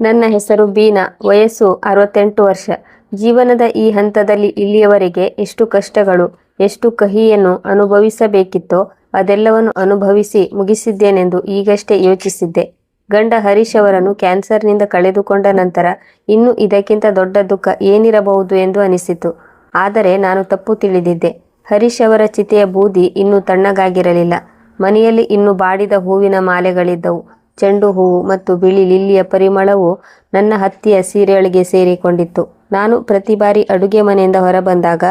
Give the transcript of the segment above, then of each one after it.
ನನ್ನ ಹೆಸರು ಬೀನಾ, ವಯಸ್ಸು ಅರವತ್ತೆಂಟು ವರ್ಷ. ಜೀವನದ ಈ ಹಂತದಲ್ಲಿ ಇಲ್ಲಿಯವರೆಗೆ ಎಷ್ಟು ಕಷ್ಟಗಳು, ಎಷ್ಟು ಕಹಿಯನ್ನು ಅನುಭವಿಸಬೇಕಿತ್ತೋ ಅದೆಲ್ಲವನ್ನು ಅನುಭವಿಸಿ ಮುಗಿಸಿದ್ದೇನೆಂದು ಈಗಷ್ಟೇ ಯೋಚಿಸಿದ್ದೆ. ಗಂಡ ಹರೀಶ್ ಅವರನ್ನು ಕ್ಯಾನ್ಸರ್ನಿಂದ ಕಳೆದುಕೊಂಡ ನಂತರ ಇನ್ನು ಇದಕ್ಕಿಂತ ದೊಡ್ಡ ದುಃಖ ಏನಿರಬಹುದು ಎಂದು ಅನಿಸಿತು. ಆದರೆ ನಾನು ತಪ್ಪು ತಿಳಿದಿದ್ದೆ. ಹರೀಶ್ ಅವರ ಚಿತೆಯ ಬೂದಿ ಇನ್ನೂ ತಣ್ಣಗಾಗಿರಲಿಲ್ಲ. ಮನೆಯಲ್ಲಿ ಇನ್ನು ಬಾಡಿದ ಹೂವಿನ ಮಾಲೆಗಳಿದ್ದವು. ಚೆಂಡು ಹೂವು ಮತ್ತು ಬಿಳಿ ಲಿಲ್ಲಿಯ ಪರಿಮಳವು ನನ್ನ ಹತ್ತಿಯ ಸೀರೆಯೊಳಗೆ ಸೇರಿಕೊಂಡಿತ್ತು. ನಾನು ಪ್ರತಿ ಬಾರಿ ಅಡುಗೆ ಮನೆಯಿಂದ ಹೊರಬಂದಾಗ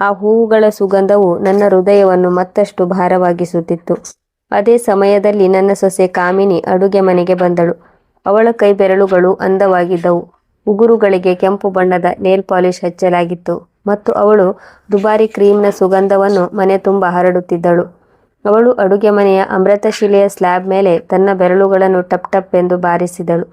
ಆ ಹೂವುಗಳ ಸುಗಂಧವು ನನ್ನ ಹೃದಯವನ್ನು ಮತ್ತಷ್ಟು ಭಾರವಾಗಿಸುತ್ತಿತ್ತು. ಅದೇ ಸಮಯದಲ್ಲಿ ನನ್ನ ಸೊಸೆ ಕಾಮಿನಿ ಅಡುಗೆ ಮನೆಗೆ ಬಂದಳು. ಅವಳ ಕೈ ಬೆರಳುಗಳು ಅಂದವಾಗಿದ್ದವು. ಉಗುರುಗಳಿಗೆ ಕೆಂಪು ಬಣ್ಣದ ನೇಲ್ ಪಾಲಿಶ್ ಹಚ್ಚಲಾಗಿತ್ತು ಮತ್ತು ಅವಳು ದುಬಾರಿ ಕ್ರೀಮ್ನ ಸುಗಂಧವನ್ನು ಮನೆ ತುಂಬ ಹರಡುತ್ತಿದ್ದಳು. ಅವಳು ಅಡುಗೆ ಮನೆಯ ಅಮೃತಶಿಲೆಯ ಸ್ಲ್ಯಾಬ್ ಮೇಲೆ ತನ್ನ ಬೆರಳುಗಳನ್ನು ಟಪ್ ಟಪ್ ಎಂದು ಬಾರಿಸಿದಳು.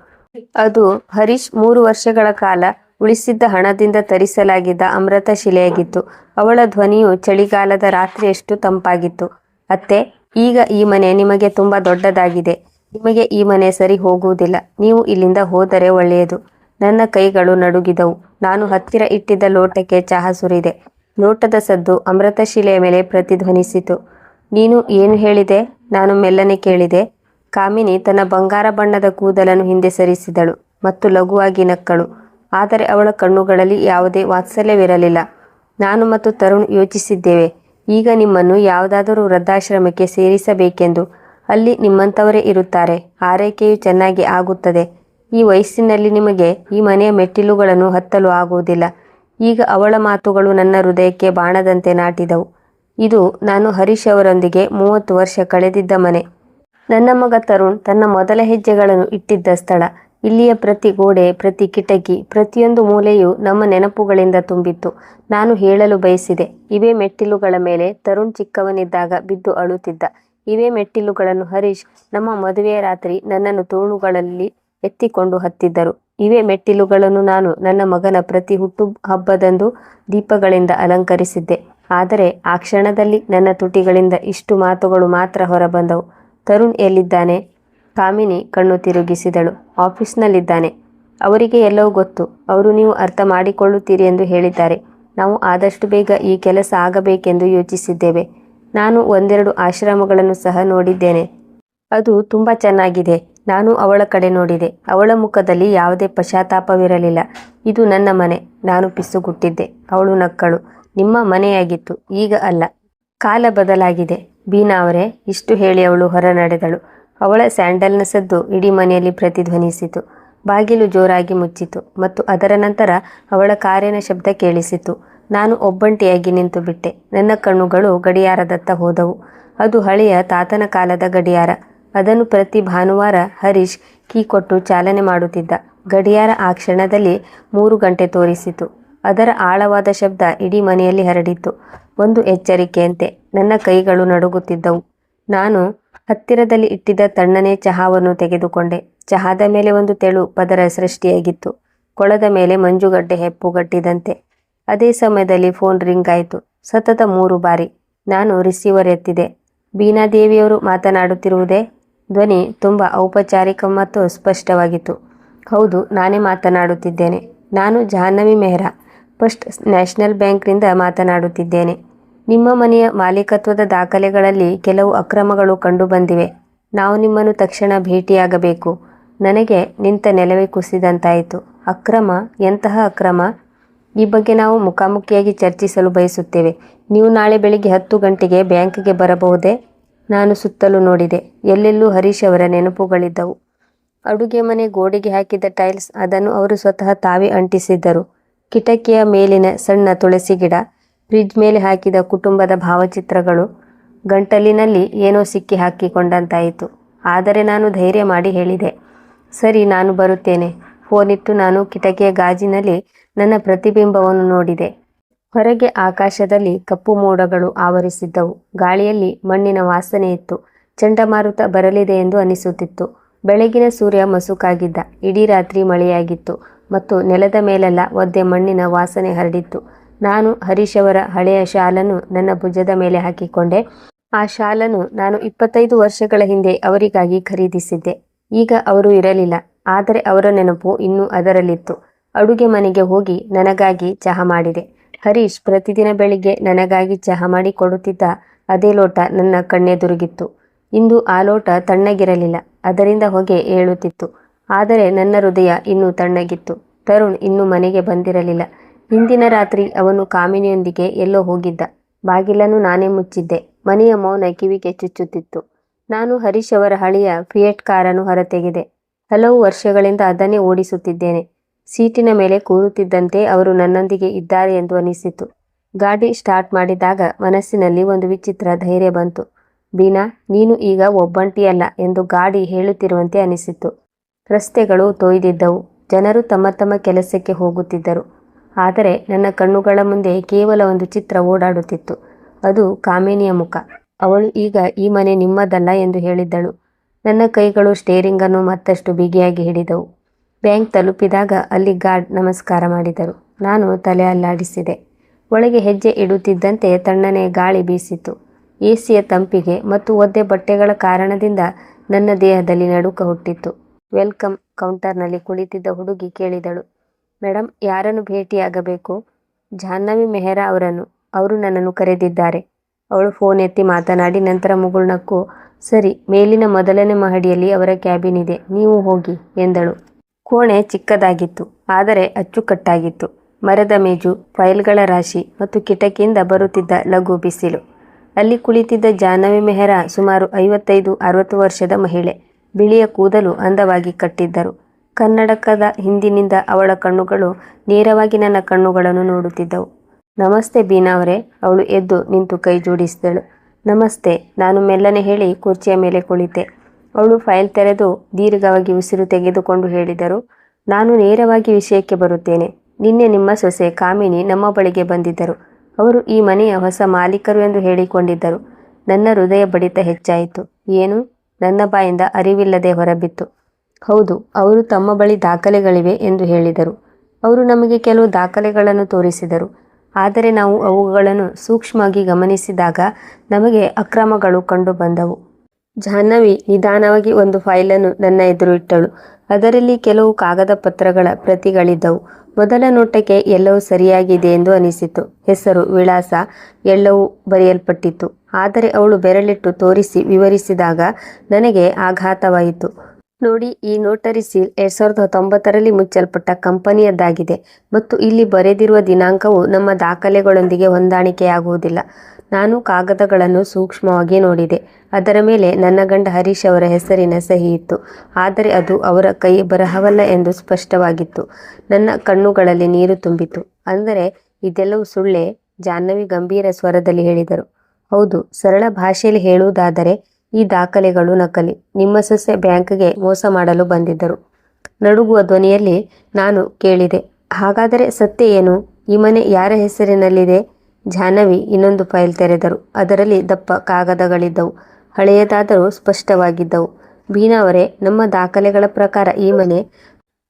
ಅದು ಹರೀಶ್ ಮೂರು ವರ್ಷಗಳ ಕಾಲ ಉಳಿಸಿದ್ದ ಹಣದಿಂದ ತರಿಸಲಾಗಿದ್ದ ಅಮೃತ ಶಿಲೆಯಾಗಿತ್ತು ಅವಳ ಧ್ವನಿಯು ಚಳಿಗಾಲದ ರಾತ್ರಿಯಷ್ಟು ತಂಪಾಗಿತ್ತು. ಅತ್ತೆ, ಈಗ ಈ ಮನೆ ನಿಮಗೆ ತುಂಬ ದೊಡ್ಡದಾಗಿದೆ. ನಿಮಗೆ ಈ ಮನೆ ಸರಿ ಹೋಗುವುದಿಲ್ಲ. ನೀವು ಇಲ್ಲಿಂದ ಹೋದರೆ ಒಳ್ಳೆಯದು. ನನ್ನ ಕೈಗಳು ನಡುಗಿದವು. ನಾನು ಹತ್ತಿರ ಇಟ್ಟಿದ್ದ ಲೋಟಕ್ಕೆ ಚಹಾ ಸುರಿದೆ. ಲೋಟದ ಸದ್ದು ಅಮೃತ ಶಿಲೆಯ ಮೇಲೆ ಪ್ರತಿಧ್ವನಿಸಿತು. ನೀನು ಏನು ಹೇಳಿದೆ? ನಾನು ಮೆಲ್ಲನೆ ಕೇಳಿದೆ. ಕಾಮಿನಿ ತನ್ನ ಬಂಗಾರ ಬಣ್ಣದ ಕೂದಲನ್ನು ಹಿಂದೆ ಸರಿಸಿದಳು ಮತ್ತು ಲಘುವಾಗಿ ನಕ್ಕಳು. ಆದರೆ ಅವಳ ಕಣ್ಣುಗಳಲ್ಲಿ ಯಾವುದೇ ವಾತ್ಸಲ್ಯವಿರಲಿಲ್ಲ. ನಾನು ಮತ್ತು ತರುಣ್ ಯೋಚಿಸಿದ್ದೇವೆ, ಈಗ ನಿಮ್ಮನ್ನು ಯಾವುದಾದರೂ ವೃದ್ಧಾಶ್ರಮಕ್ಕೆ ಸೇರಿಸಬೇಕೆಂದು. ಅಲ್ಲಿ ನಿಮ್ಮಂಥವರೇ ಇರುತ್ತಾರೆ. ಆರೈಕೆಯು ಚೆನ್ನಾಗಿ ಆಗುತ್ತದೆ. ಈ ವಯಸ್ಸಿನಲ್ಲಿ ನಿಮಗೆ ಈ ಮನೆಯ ಮೆಟ್ಟಿಲುಗಳನ್ನು ಹತ್ತಲು ಆಗುವುದಿಲ್ಲ. ಈಗ ಅವಳ ಮಾತುಗಳು ನನ್ನ ಹೃದಯಕ್ಕೆ ಬಾಣದಂತೆ ನಾಟಿದವು. ಇದು ನಾನು ಹರೀಶ್ ಅವರೊಂದಿಗೆ ಮೂವತ್ತು ವರ್ಷ ಕಳೆದಿದ್ದ ಮನೆ. ನನ್ನ ಮಗ ತರುಣ್ ತನ್ನ ಮೊದಲ ಹೆಜ್ಜೆಗಳನ್ನು ಇಟ್ಟಿದ್ದ ಸ್ಥಳ. ಇಲ್ಲಿಯ ಪ್ರತಿ ಗೋಡೆ, ಪ್ರತಿ ಕಿಟಕಿ, ಪ್ರತಿಯೊಂದು ಮೂಲೆಯೂ ನಮ್ಮ ನೆನಪುಗಳಿಂದ ತುಂಬಿತ್ತು. ನಾನು ಹೇಳಲು ಬಯಸಿದೆ, ಇವೇ ಮೆಟ್ಟಿಲುಗಳ ಮೇಲೆ ತರುಣ್ ಚಿಕ್ಕವನಿದ್ದಾಗ ಬಿದ್ದು ಅಳುತ್ತಿದ್ದ. ಇವೇ ಮೆಟ್ಟಿಲುಗಳನ್ನು ಹರೀಶ್ ನಮ್ಮ ಮದುವೆಯ ರಾತ್ರಿ ನನ್ನನ್ನು ತೋಳುಗಳಲ್ಲಿ ಎತ್ತಿಕೊಂಡು ಹತ್ತಿದ್ದರು. ಇವೇ ಮೆಟ್ಟಿಲುಗಳನ್ನು ನಾನು ನನ್ನ ಮಗನ ಪ್ರತಿ ಹುಟ್ಟು ಹಬ್ಬದಂದು ದೀಪಗಳಿಂದ ಅಲಂಕರಿಸಿದ್ದೆ. ಆದರೆ ಆ ಕ್ಷಣದಲ್ಲಿ ನನ್ನ ತುಟಿಗಳಿಂದ ಇಷ್ಟು ಮಾತುಗಳು ಮಾತ್ರ ಹೊರಬಂದವು. ತರುಣ್ ಎಲ್ಲಿದ್ದಾನೆ? ಕಾಮಿನಿ ಕಣ್ಣು ತಿರುಗಿಸಿದಳು. ಆಫೀಸ್ನಲ್ಲಿದ್ದಾನೆ. ಅವರಿಗೆ ಎಲ್ಲವೂ ಗೊತ್ತು. ಅವರು ನೀವು ಅರ್ಥ ಮಾಡಿಕೊಳ್ಳುತ್ತೀರಿ ಎಂದು ಹೇಳಿದ್ದಾರೆ. ನಾವು ಆದಷ್ಟು ಬೇಗ ಈ ಕೆಲಸ ಆಗಬೇಕೆಂದು ಯೋಚಿಸಿದ್ದೇವೆ. ನಾನು ಒಂದೆರಡು ಆಶ್ರಮಗಳನ್ನು ಸಹ ನೋಡಿದ್ದೇನೆ. ಅದು ತುಂಬ ಚೆನ್ನಾಗಿದೆ. ನಾನು ಅವಳ ಕಡೆ ನೋಡಿದೆ. ಅವಳ ಮುಖದಲ್ಲಿ ಯಾವುದೇ ಪಶ್ಚಾತ್ತಾಪವಿರಲಿಲ್ಲ. ಇದು ನನ್ನ ಮನೆ. ನಾನು ಪಿಸುಗುಟ್ಟಿದ್ದೆ. ಅವಳು ನಕ್ಕಳು. ನಿಮ್ಮ ಮನೆಯಾಗಿತ್ತು. ಈಗ ಅಲ್ಲ. ಕಾಲ ಬದಲಾಗಿದೆ. ಬೀನಾ ಅವರೇ, ಇಷ್ಟು ಹೇಳಿ ಅವಳು ಹೊರ ನಡೆದಳು ಅವಳ ಸ್ಯಾಂಡಲ್ನ ಸದ್ದು ಇಡೀ ಮನೆಯಲ್ಲಿ ಪ್ರತಿಧ್ವನಿಸಿತು. ಬಾಗಿಲು ಜೋರಾಗಿ ಮುಚ್ಚಿತು ಮತ್ತು ಅದರ ನಂತರ ಅವಳ ಕಾರಿನ ಶಬ್ದ ಕೇಳಿಸಿತು. ನಾನು ಒಬ್ಬಂಟಿಯಾಗಿ ನಿಂತು ಬಿಟ್ಟೆ. ನನ್ನ ಕಣ್ಣುಗಳು ಗಡಿಯಾರದತ್ತ ಹೋದವು. ಅದು ಹಳೆಯ ತಾತನ ಕಾಲದ ಗಡಿಯಾರ. ಅದನ್ನು ಪ್ರತಿ ಭಾನುವಾರ ಹರೀಶ್ ಕೀ ಕೊಟ್ಟು ಚಾಲನೆ ಮಾಡುತ್ತಿದ್ದ. ಗಡಿಯಾರ ಆ ಕ್ಷಣದಲ್ಲಿ ಮೂರು ಗಂಟೆ ತೋರಿಸಿತು. ಅದರ ಆಳವಾದ ಶಬ್ದ ಇಡೀ ಮನೆಯಲ್ಲಿ ಹರಡಿತ್ತು. ಒಂದು ಎಚ್ಚರಿಕೆಯಂತೆ ನನ್ನ ಕೈಗಳು ನಡುಗುತ್ತಿದ್ದವು. ನಾನು ಹತ್ತಿರದಲ್ಲಿ ಇಟ್ಟಿದ್ದ ತಣ್ಣನೆ ಚಹಾವನ್ನು ತೆಗೆದುಕೊಂಡೆ. ಚಹಾದ ಮೇಲೆ ಒಂದು ತೆಳು ಪದರ ಸೃಷ್ಟಿಯಾಗಿತ್ತು. ಕೊಳದ ಮೇಲೆ ಮಂಜುಗಡ್ಡೆ ಹೆಪ್ಪುಗಟ್ಟಿದಂತೆ ಅದೇ ಸಮಯದಲ್ಲಿ ಫೋನ್ ರಿಂಗ್ ಆಯಿತು. ಸತತ ಮೂರು ಬಾರಿ. ನಾನು ರಿಸೀವರ್ ಎತ್ತಿದೆ. ಬೀನಾದೇವಿಯವರು ಮಾತನಾಡುತ್ತಿರುವುದೇ ಧ್ವನಿ ತುಂಬ ಔಪಚಾರಿಕ ಮತ್ತು ಸ್ಪಷ್ಟವಾಗಿತ್ತು. ಹೌದು, ನಾನೇ ಮಾತನಾಡುತ್ತಿದ್ದೇನೆ. ನಾನು ಜಾಹ್ನವಿ ಮೆಹ್ರಾ. ಫಸ್ಟ್ ನ್ಯಾಷನಲ್ ಬ್ಯಾಂಕ್ನಿಂದ ಮಾತನಾಡುತ್ತಿದ್ದೇನೆ. ನಿಮ್ಮ ಮನೆಯ ಮಾಲೀಕತ್ವದ ದಾಖಲೆಗಳಲ್ಲಿ ಕೆಲವು ಅಕ್ರಮಗಳು ಕಂಡುಬಂದಿವೆ. ನಾವು ನಿಮ್ಮನ್ನು ತಕ್ಷಣ ಭೇಟಿಯಾಗಬೇಕು. ನನಗೆ ನಿಂತ ನೆಲವೇ ಕುಸಿದಂತಾಯಿತು. ಅಕ್ರಮ? ಎಂತಹ ಅಕ್ರಮ? ಈ ಬಗ್ಗೆ ನಾವು ಮುಖಾಮುಖಿಯಾಗಿ ಚರ್ಚಿಸಲು ಬಯಸುತ್ತೇವೆ. ನೀವು ನಾಳೆ ಬೆಳಿಗ್ಗೆ ಹತ್ತು ಗಂಟೆಗೆ ಬ್ಯಾಂಕ್ಗೆ ಬರಬಹುದೇ? ನಾನು ಸುತ್ತಲೂ ನೋಡಿದೆ. ಎಲ್ಲೆಲ್ಲೂ ಹರೀಶ್ ಅವರ ನೆನಪುಗಳಿದ್ದವು. ಅಡುಗೆ ಮನೆ ಗೋಡೆಗೆ ಹಾಕಿದ ಟೈಲ್ಸ್, ಅದನ್ನು ಅವರು ಸ್ವತಃ ತಾವೇ ಅಂಟಿಸಿದ್ದರು. ಕಿಟಕಿಯ ಮೇಲಿನ ಸಣ್ಣ ತುಳಸಿ ಗಿಡ, ಫ್ರಿಡ್ಜ್ ಮೇಲೆ ಹಾಕಿದ ಕುಟುಂಬದ ಭಾವಚಿತ್ರಗಳು ಗಂಟಲಿನಲ್ಲಿ ಏನೋ ಸಿಕ್ಕಿ ಹಾಕಿಕೊಂಡಂತಾಯಿತು. ಆದರೆ ನಾನು ಧೈರ್ಯ ಮಾಡಿ ಹೇಳಿದೆ, ಸರಿ, ನಾನು ಬರುತ್ತೇನೆ. ಫೋನಿಟ್ಟು ನಾನು ಕಿಟಕಿಯ ಗಾಜಿನಲ್ಲಿ ನನ್ನ ಪ್ರತಿಬಿಂಬವನ್ನು ನೋಡಿದೆ. ಹೊರಗೆ ಆಕಾಶದಲ್ಲಿ ಕಪ್ಪು ಮೋಡಗಳು ಆವರಿಸಿದ್ದವು. ಗಾಳಿಯಲ್ಲಿ ಮಣ್ಣಿನ ವಾಸನೆ ಇತ್ತು. ಚಂಡಮಾರುತ ಬರಲಿದೆ ಎಂದು ಅನಿಸುತ್ತಿತ್ತು. ಬೆಳಗಿನ ಸೂರ್ಯ ಮಸುಕಾಗಿದ್ದ. ಇಡೀ ರಾತ್ರಿ ಮಳೆಯಾಗಿತ್ತು. ಮತ್ತು ನೆಲದ ಮೇಲೆಲ್ಲ ಒದ್ದೆ ಮಣ್ಣಿನ ವಾಸನೆ ಹರಡಿತ್ತು. ನಾನು ಹರೀಶ್ ಅವರ ಹಳೆಯ ಶಾಲನ್ನು ನನ್ನ ಭುಜದ ಮೇಲೆ ಹಾಕಿಕೊಂಡೆ. ಆ ಶಾಲನ್ನು ನಾನು ಇಪ್ಪತ್ತೈದು ವರ್ಷಗಳ ಹಿಂದೆ ಅವರಿಗಾಗಿ ಖರೀದಿಸಿದ್ದೆ. ಈಗ ಅವರು ಇರಲಿಲ್ಲ, ಆದರೆ ಅವರ ನೆನಪು ಇನ್ನೂ ಅದರಲ್ಲಿತ್ತು. ಅಡುಗೆ ಮನೆಗೆ ಹೋಗಿ ನನಗಾಗಿ ಚಹಾ ಮಾಡಿದೆ. ಹರೀಶ್ ಪ್ರತಿದಿನ ಬೆಳಿಗ್ಗೆ ನನಗಾಗಿ ಚಹಾ ಮಾಡಿ ಕೊಡುತ್ತಿದ್ದ ಅದೇ ಲೋಟ ನನ್ನ ಕಣ್ಣೆದುರುಗಿತ್ತು. ಇಂದು ಆ ಲೋಟ ತಣ್ಣಗಿರಲಿಲ್ಲ, ಅದರಿಂದ ಹೊಗೆ ಏಳುತ್ತಿತ್ತು. ಆದರೆ ನನ್ನ ಹೃದಯ ಇನ್ನೂ ತಣ್ಣಗಿತ್ತು. ತರುಣ್ ಇನ್ನೂ ಮನೆಗೆ ಬಂದಿರಲಿಲ್ಲ. ಹಿಂದಿನ ರಾತ್ರಿ ಅವನು ಕಾಮಿನಿಯೊಂದಿಗೆ ಎಲ್ಲೋ ಹೋಗಿದ್ದ. ಬಾಗಿಲನ್ನು ನಾನೇ ಮುಚ್ಚಿದ್ದೆ. ಮನೆಯ ಮೌನ ಕಿವಿಗೆ ಚುಚ್ಚುತ್ತಿತ್ತು. ನಾನು ಹರೀಶ್ ಅವರ ಹಳೆಯ ಫಿಯೆಟ್ ಕಾರನ್ನು ಹೊರತೆಗೆದೆ. ಹಲವು ವರ್ಷಗಳಿಂದ ಅದನ್ನೇ ಓಡಿಸುತ್ತಿದ್ದೇನೆ. ಸೀಟಿನ ಮೇಲೆ ಕೂರುತ್ತಿದ್ದಂತೆ ಅವರು ನನ್ನೊಂದಿಗೆ ಇದ್ದಾರೆ ಎಂದು ಅನಿಸಿತು. ಗಾಡಿ ಸ್ಟಾರ್ಟ್ ಮಾಡಿದಾಗ ಮನಸ್ಸಿನಲ್ಲಿ ಒಂದು ವಿಚಿತ್ರ ಧೈರ್ಯ ಬಂತು. ಬೀನಾ, ನೀನು ಈಗ ಒಬ್ಬಂಟಿಯಲ್ಲ ಎಂದು ಗಾಡಿ ಹೇಳುತ್ತಿರುವಂತೆ ಅನಿಸಿತು. ರಸ್ತೆಗಳು ತೊಯ್ದಿದ್ದವು. ಜನರು ತಮ್ಮ ತಮ್ಮ ಕೆಲಸಕ್ಕೆ ಹೋಗುತ್ತಿದ್ದರು. ಆದರೆ ನನ್ನ ಕಣ್ಣುಗಳ ಮುಂದೆ ಕೇವಲ ಒಂದು ಚಿತ್ರ ಓಡಾಡುತ್ತಿತ್ತು. ಅದು ಕಾಮಿನಿಯ ಮುಖ. ಅವಳು ಈಗ ಈ ಮನೆ ನಿಮ್ಮದಲ್ಲ ಎಂದು ಹೇಳಿದ್ದಳು. ನನ್ನ ಕೈಗಳು ಸ್ಟೇರಿಂಗನ್ನು ಮತ್ತಷ್ಟು ಬಿಗಿಯಾಗಿ ಹಿಡಿದವು. ಬ್ಯಾಂಕ್ ತಲುಪಿದಾಗ ಅಲ್ಲಿ ಗಾರ್ಡ್ ನಮಸ್ಕಾರ ಮಾಡಿದರು. ನಾನು ತಲೆ ಅಲ್ಲಾಡಿಸಿದೆ. ಒಳಗೆ ಹೆಜ್ಜೆ ಇಡುತ್ತಿದ್ದಂತೆ ತಣ್ಣನೆ ಗಾಳಿ ಬೀಸಿತು. ಎಸಿಯ ತಂಪಿಗೆ ಮತ್ತು ಒದ್ದೆ ಬಟ್ಟೆಗಳ ಕಾರಣದಿಂದ ನನ್ನ ದೇಹದಲ್ಲಿ ನಡುಕ ಹುಟ್ಟಿತ್ತು. ವೆಲ್ಕಮ್ ಕೌಂಟರ್ನಲ್ಲಿ ಕುಳಿತಿದ್ದ ಹುಡುಗಿ ಕೇಳಿದಳು. ಮೇಡಮ್ ಯಾರನ್ನು ಭೇಟಿಯಾಗಬೇಕು? ಜಾಹ್ನವಿ ಮೆಹ್ರಾ ಅವರನ್ನು. ಅವರು ನನ್ನನ್ನು ಕರೆದಿದ್ದಾರೆ. ಅವಳು ಫೋನ್ ಎತ್ತಿ ಮಾತನಾಡಿ ನಂತರ ಮುಗುಳ್ನಕ್ಕು ಸರಿ, ಮೇಲಿನ ಮೊದಲನೇ ಮಹಡಿಯಲ್ಲಿ ಅವರ ಕ್ಯಾಬಿನ್ ಇದೆ. ನೀವು ಹೋಗಿ, ಎಂದಳು. ಕೋಣೆ ಚಿಕ್ಕದಾಗಿತ್ತು, ಆದರೆ ಅಚ್ಚುಕಟ್ಟಾಗಿತ್ತು. ಮರದ ಮೇಜು, ಫೈಲ್ಗಳ ರಾಶಿ ಮತ್ತು ಕಿಟಕಿಯಿಂದ ಬರುತ್ತಿದ್ದ ಲಘು ಬಿಸಿಲು. ಅಲ್ಲಿ ಕುಳಿತಿದ್ದ ಜಾಹ್ನವಿ ಮೆಹ್ರಾ ಸುಮಾರು ಐವತ್ತೈದು, ಅರವತ್ತು ವರ್ಷದ ಮಹಿಳೆ. ಬಿಳಿಯ ಕೂದಲು ಅಂದವಾಗಿ ಕಟ್ಟಿದ್ದರು. ಕನ್ನಡಕದ ಹಿಂದಿನಿಂದ ಅವಳ ಕಣ್ಣುಗಳು ನೇರವಾಗಿ ನನ್ನ ಕಣ್ಣುಗಳನ್ನು ನೋಡುತ್ತಿದ್ದವು. ನಮಸ್ತೆ ಬೀನಾ ಅವರೇ, ಅವಳು ಎದ್ದು ನಿಂತು ಕೈ ಜೋಡಿಸಿದಳು. ನಮಸ್ತೆ, ನಾನು ಮೆಲ್ಲನೆ ಹೇಳಿ ಕುರ್ಚಿಯ ಮೇಲೆ ಕುಳಿತೆ. ಅವಳು ಫೈಲ್ ತೆರೆದು ದೀರ್ಘವಾಗಿ ಉಸಿರು ತೆಗೆದುಕೊಂಡು ಹೇಳಿದರು, ನಾನು ನೇರವಾಗಿ ವಿಷಯಕ್ಕೆ ಬರುತ್ತೇನೆ. ನಿನ್ನೆ ನಿಮ್ಮ ಸೊಸೆ ಕಾಮಿನಿ ನಮ್ಮ ಬಳಿಗೆ ಬಂದಿದ್ದರು. ಅವರು ಈ ಮನೆಯ ಹೊಸ ಮಾಲೀಕರು ಎಂದು ಹೇಳಿಕೊಂಡಿದ್ದರು. ನನ್ನ ಹೃದಯ ಬಡಿತ ಹೆಚ್ಚಾಯಿತು. ಏನು? ನನ್ನ ಬಾಯಿಂದ ಅರಿವಿಲ್ಲದೆ ಹೊರಬಿತ್ತು. ಹೌದು, ಅವರು ತಮ್ಮ ಬಳಿ ದಾಖಲೆಗಳಿವೆ ಎಂದು ಹೇಳಿದರು. ಅವರು ನಮಗೆ ಕೆಲವು ದಾಖಲೆಗಳನ್ನು ತೋರಿಸಿದರು. ಆದರೆ ನಾವು ಅವುಗಳನ್ನು ಸೂಕ್ಷ್ಮವಾಗಿ ಗಮನಿಸಿದಾಗ ನಮಗೆ ಅಕ್ರಮಗಳು ಕಂಡು ಬಂದವು ಜಾಹ್ನವಿ ನಿಧಾನವಾಗಿ ಒಂದು ಫೈಲನ್ನು ನನ್ನ ಎದುರು ಇಟ್ಟಳು. ಅದರಲ್ಲಿ ಕೆಲವು ಕಾಗದ ಪತ್ರಗಳ ಪ್ರತಿಗಳಿದ್ದವು. ಮೊದಲ ನೋಟಕ್ಕೆ ಎಲ್ಲವೂ ಸರಿಯಾಗಿದೆ ಎಂದು ಅನಿಸಿತು. ಹೆಸರು ವಿಳಾಸ ಎಲ್ಲವೂ ಬರೆಯಲ್ಪಟ್ಟಿತ್ತು. ಆದರೆ ಅವಳು ಬೆರಳಿಟ್ಟು ತೋರಿಸಿ ವಿವರಿಸಿದಾಗ ನನಗೆ ಆಘಾತವಾಯಿತು. ನೋಡಿ, ಈ ನೋಟರಿ ಸೀಲ್ ಎರಡ್ ಸಾವಿರದ ಹತ್ತೊಂಬತ್ತರಲ್ಲಿ ಮುಚ್ಚಲ್ಪಟ್ಟ ಕಂಪನಿಯದ್ದಾಗಿದೆ ಮತ್ತು ಇಲ್ಲಿ ಬರೆದಿರುವ ದಿನಾಂಕವು ನಮ್ಮ ದಾಖಲೆಗಳೊಂದಿಗೆ ಹೊಂದಾಣಿಕೆಯಾಗುವುದಿಲ್ಲ. ನಾನು ಕಾಗದಗಳನ್ನು ಸೂಕ್ಷ್ಮವಾಗಿ ನೋಡಿದೆ. ಅದರ ಮೇಲೆ ನನ್ನ ಗಂಡ ಹರೀಶ್ ಅವರ ಹೆಸರಿನ ಸಹಿ ಇತ್ತು. ಆದರೆ ಅದು ಅವರ ಕೈ ಬರಹವಲ್ಲ ಎಂದು ಸ್ಪಷ್ಟವಾಗಿತ್ತು. ನನ್ನ ಕಣ್ಣುಗಳಲ್ಲಿ ನೀರು ತುಂಬಿತು. ಅಂದರೆ ಇದೆಲ್ಲವೂ ಸುಳ್ಳೆ? ಜಾಹ್ನವಿ ಗಂಭೀರ ಸ್ವರದಲ್ಲಿ ಹೇಳಿದರು. ಹೌದು, ಸರಳ ಭಾಷೆಯಲ್ಲಿ ಹೇಳುವುದಾದರೆ ಈ ದಾಖಲೆಗಳು ನಕಲಿ. ನಿಮ್ಮ ಸೊಸೆ ಬ್ಯಾಂಕ್ಗೆ ಮೋಸ ಮಾಡಲು ಬಂದಿದ್ದರು. ನಡುಗುವ ಧ್ವನಿಯಲ್ಲಿ ನಾನು ಕೇಳಿದೆ, ಹಾಗಾದರೆ ಸತ್ಯ ಏನು? ಈ ಮನೆ ಯಾರ ಹೆಸರಿನಲ್ಲಿದೆ? ಜಾಹ್ನವಿ ಇನ್ನೊಂದು ಫೈಲ್ ತೆರೆದರು. ಅದರಲ್ಲಿ ದಪ್ಪ ಕಾಗದಗಳಿದ್ದವು. ಹಳೆಯದಾದರೂ ಸ್ಪಷ್ಟವಾಗಿದ್ದವು. ಬೀನಾ ನಮ್ಮ ದಾಖಲೆಗಳ ಪ್ರಕಾರ ಈ ಮನೆ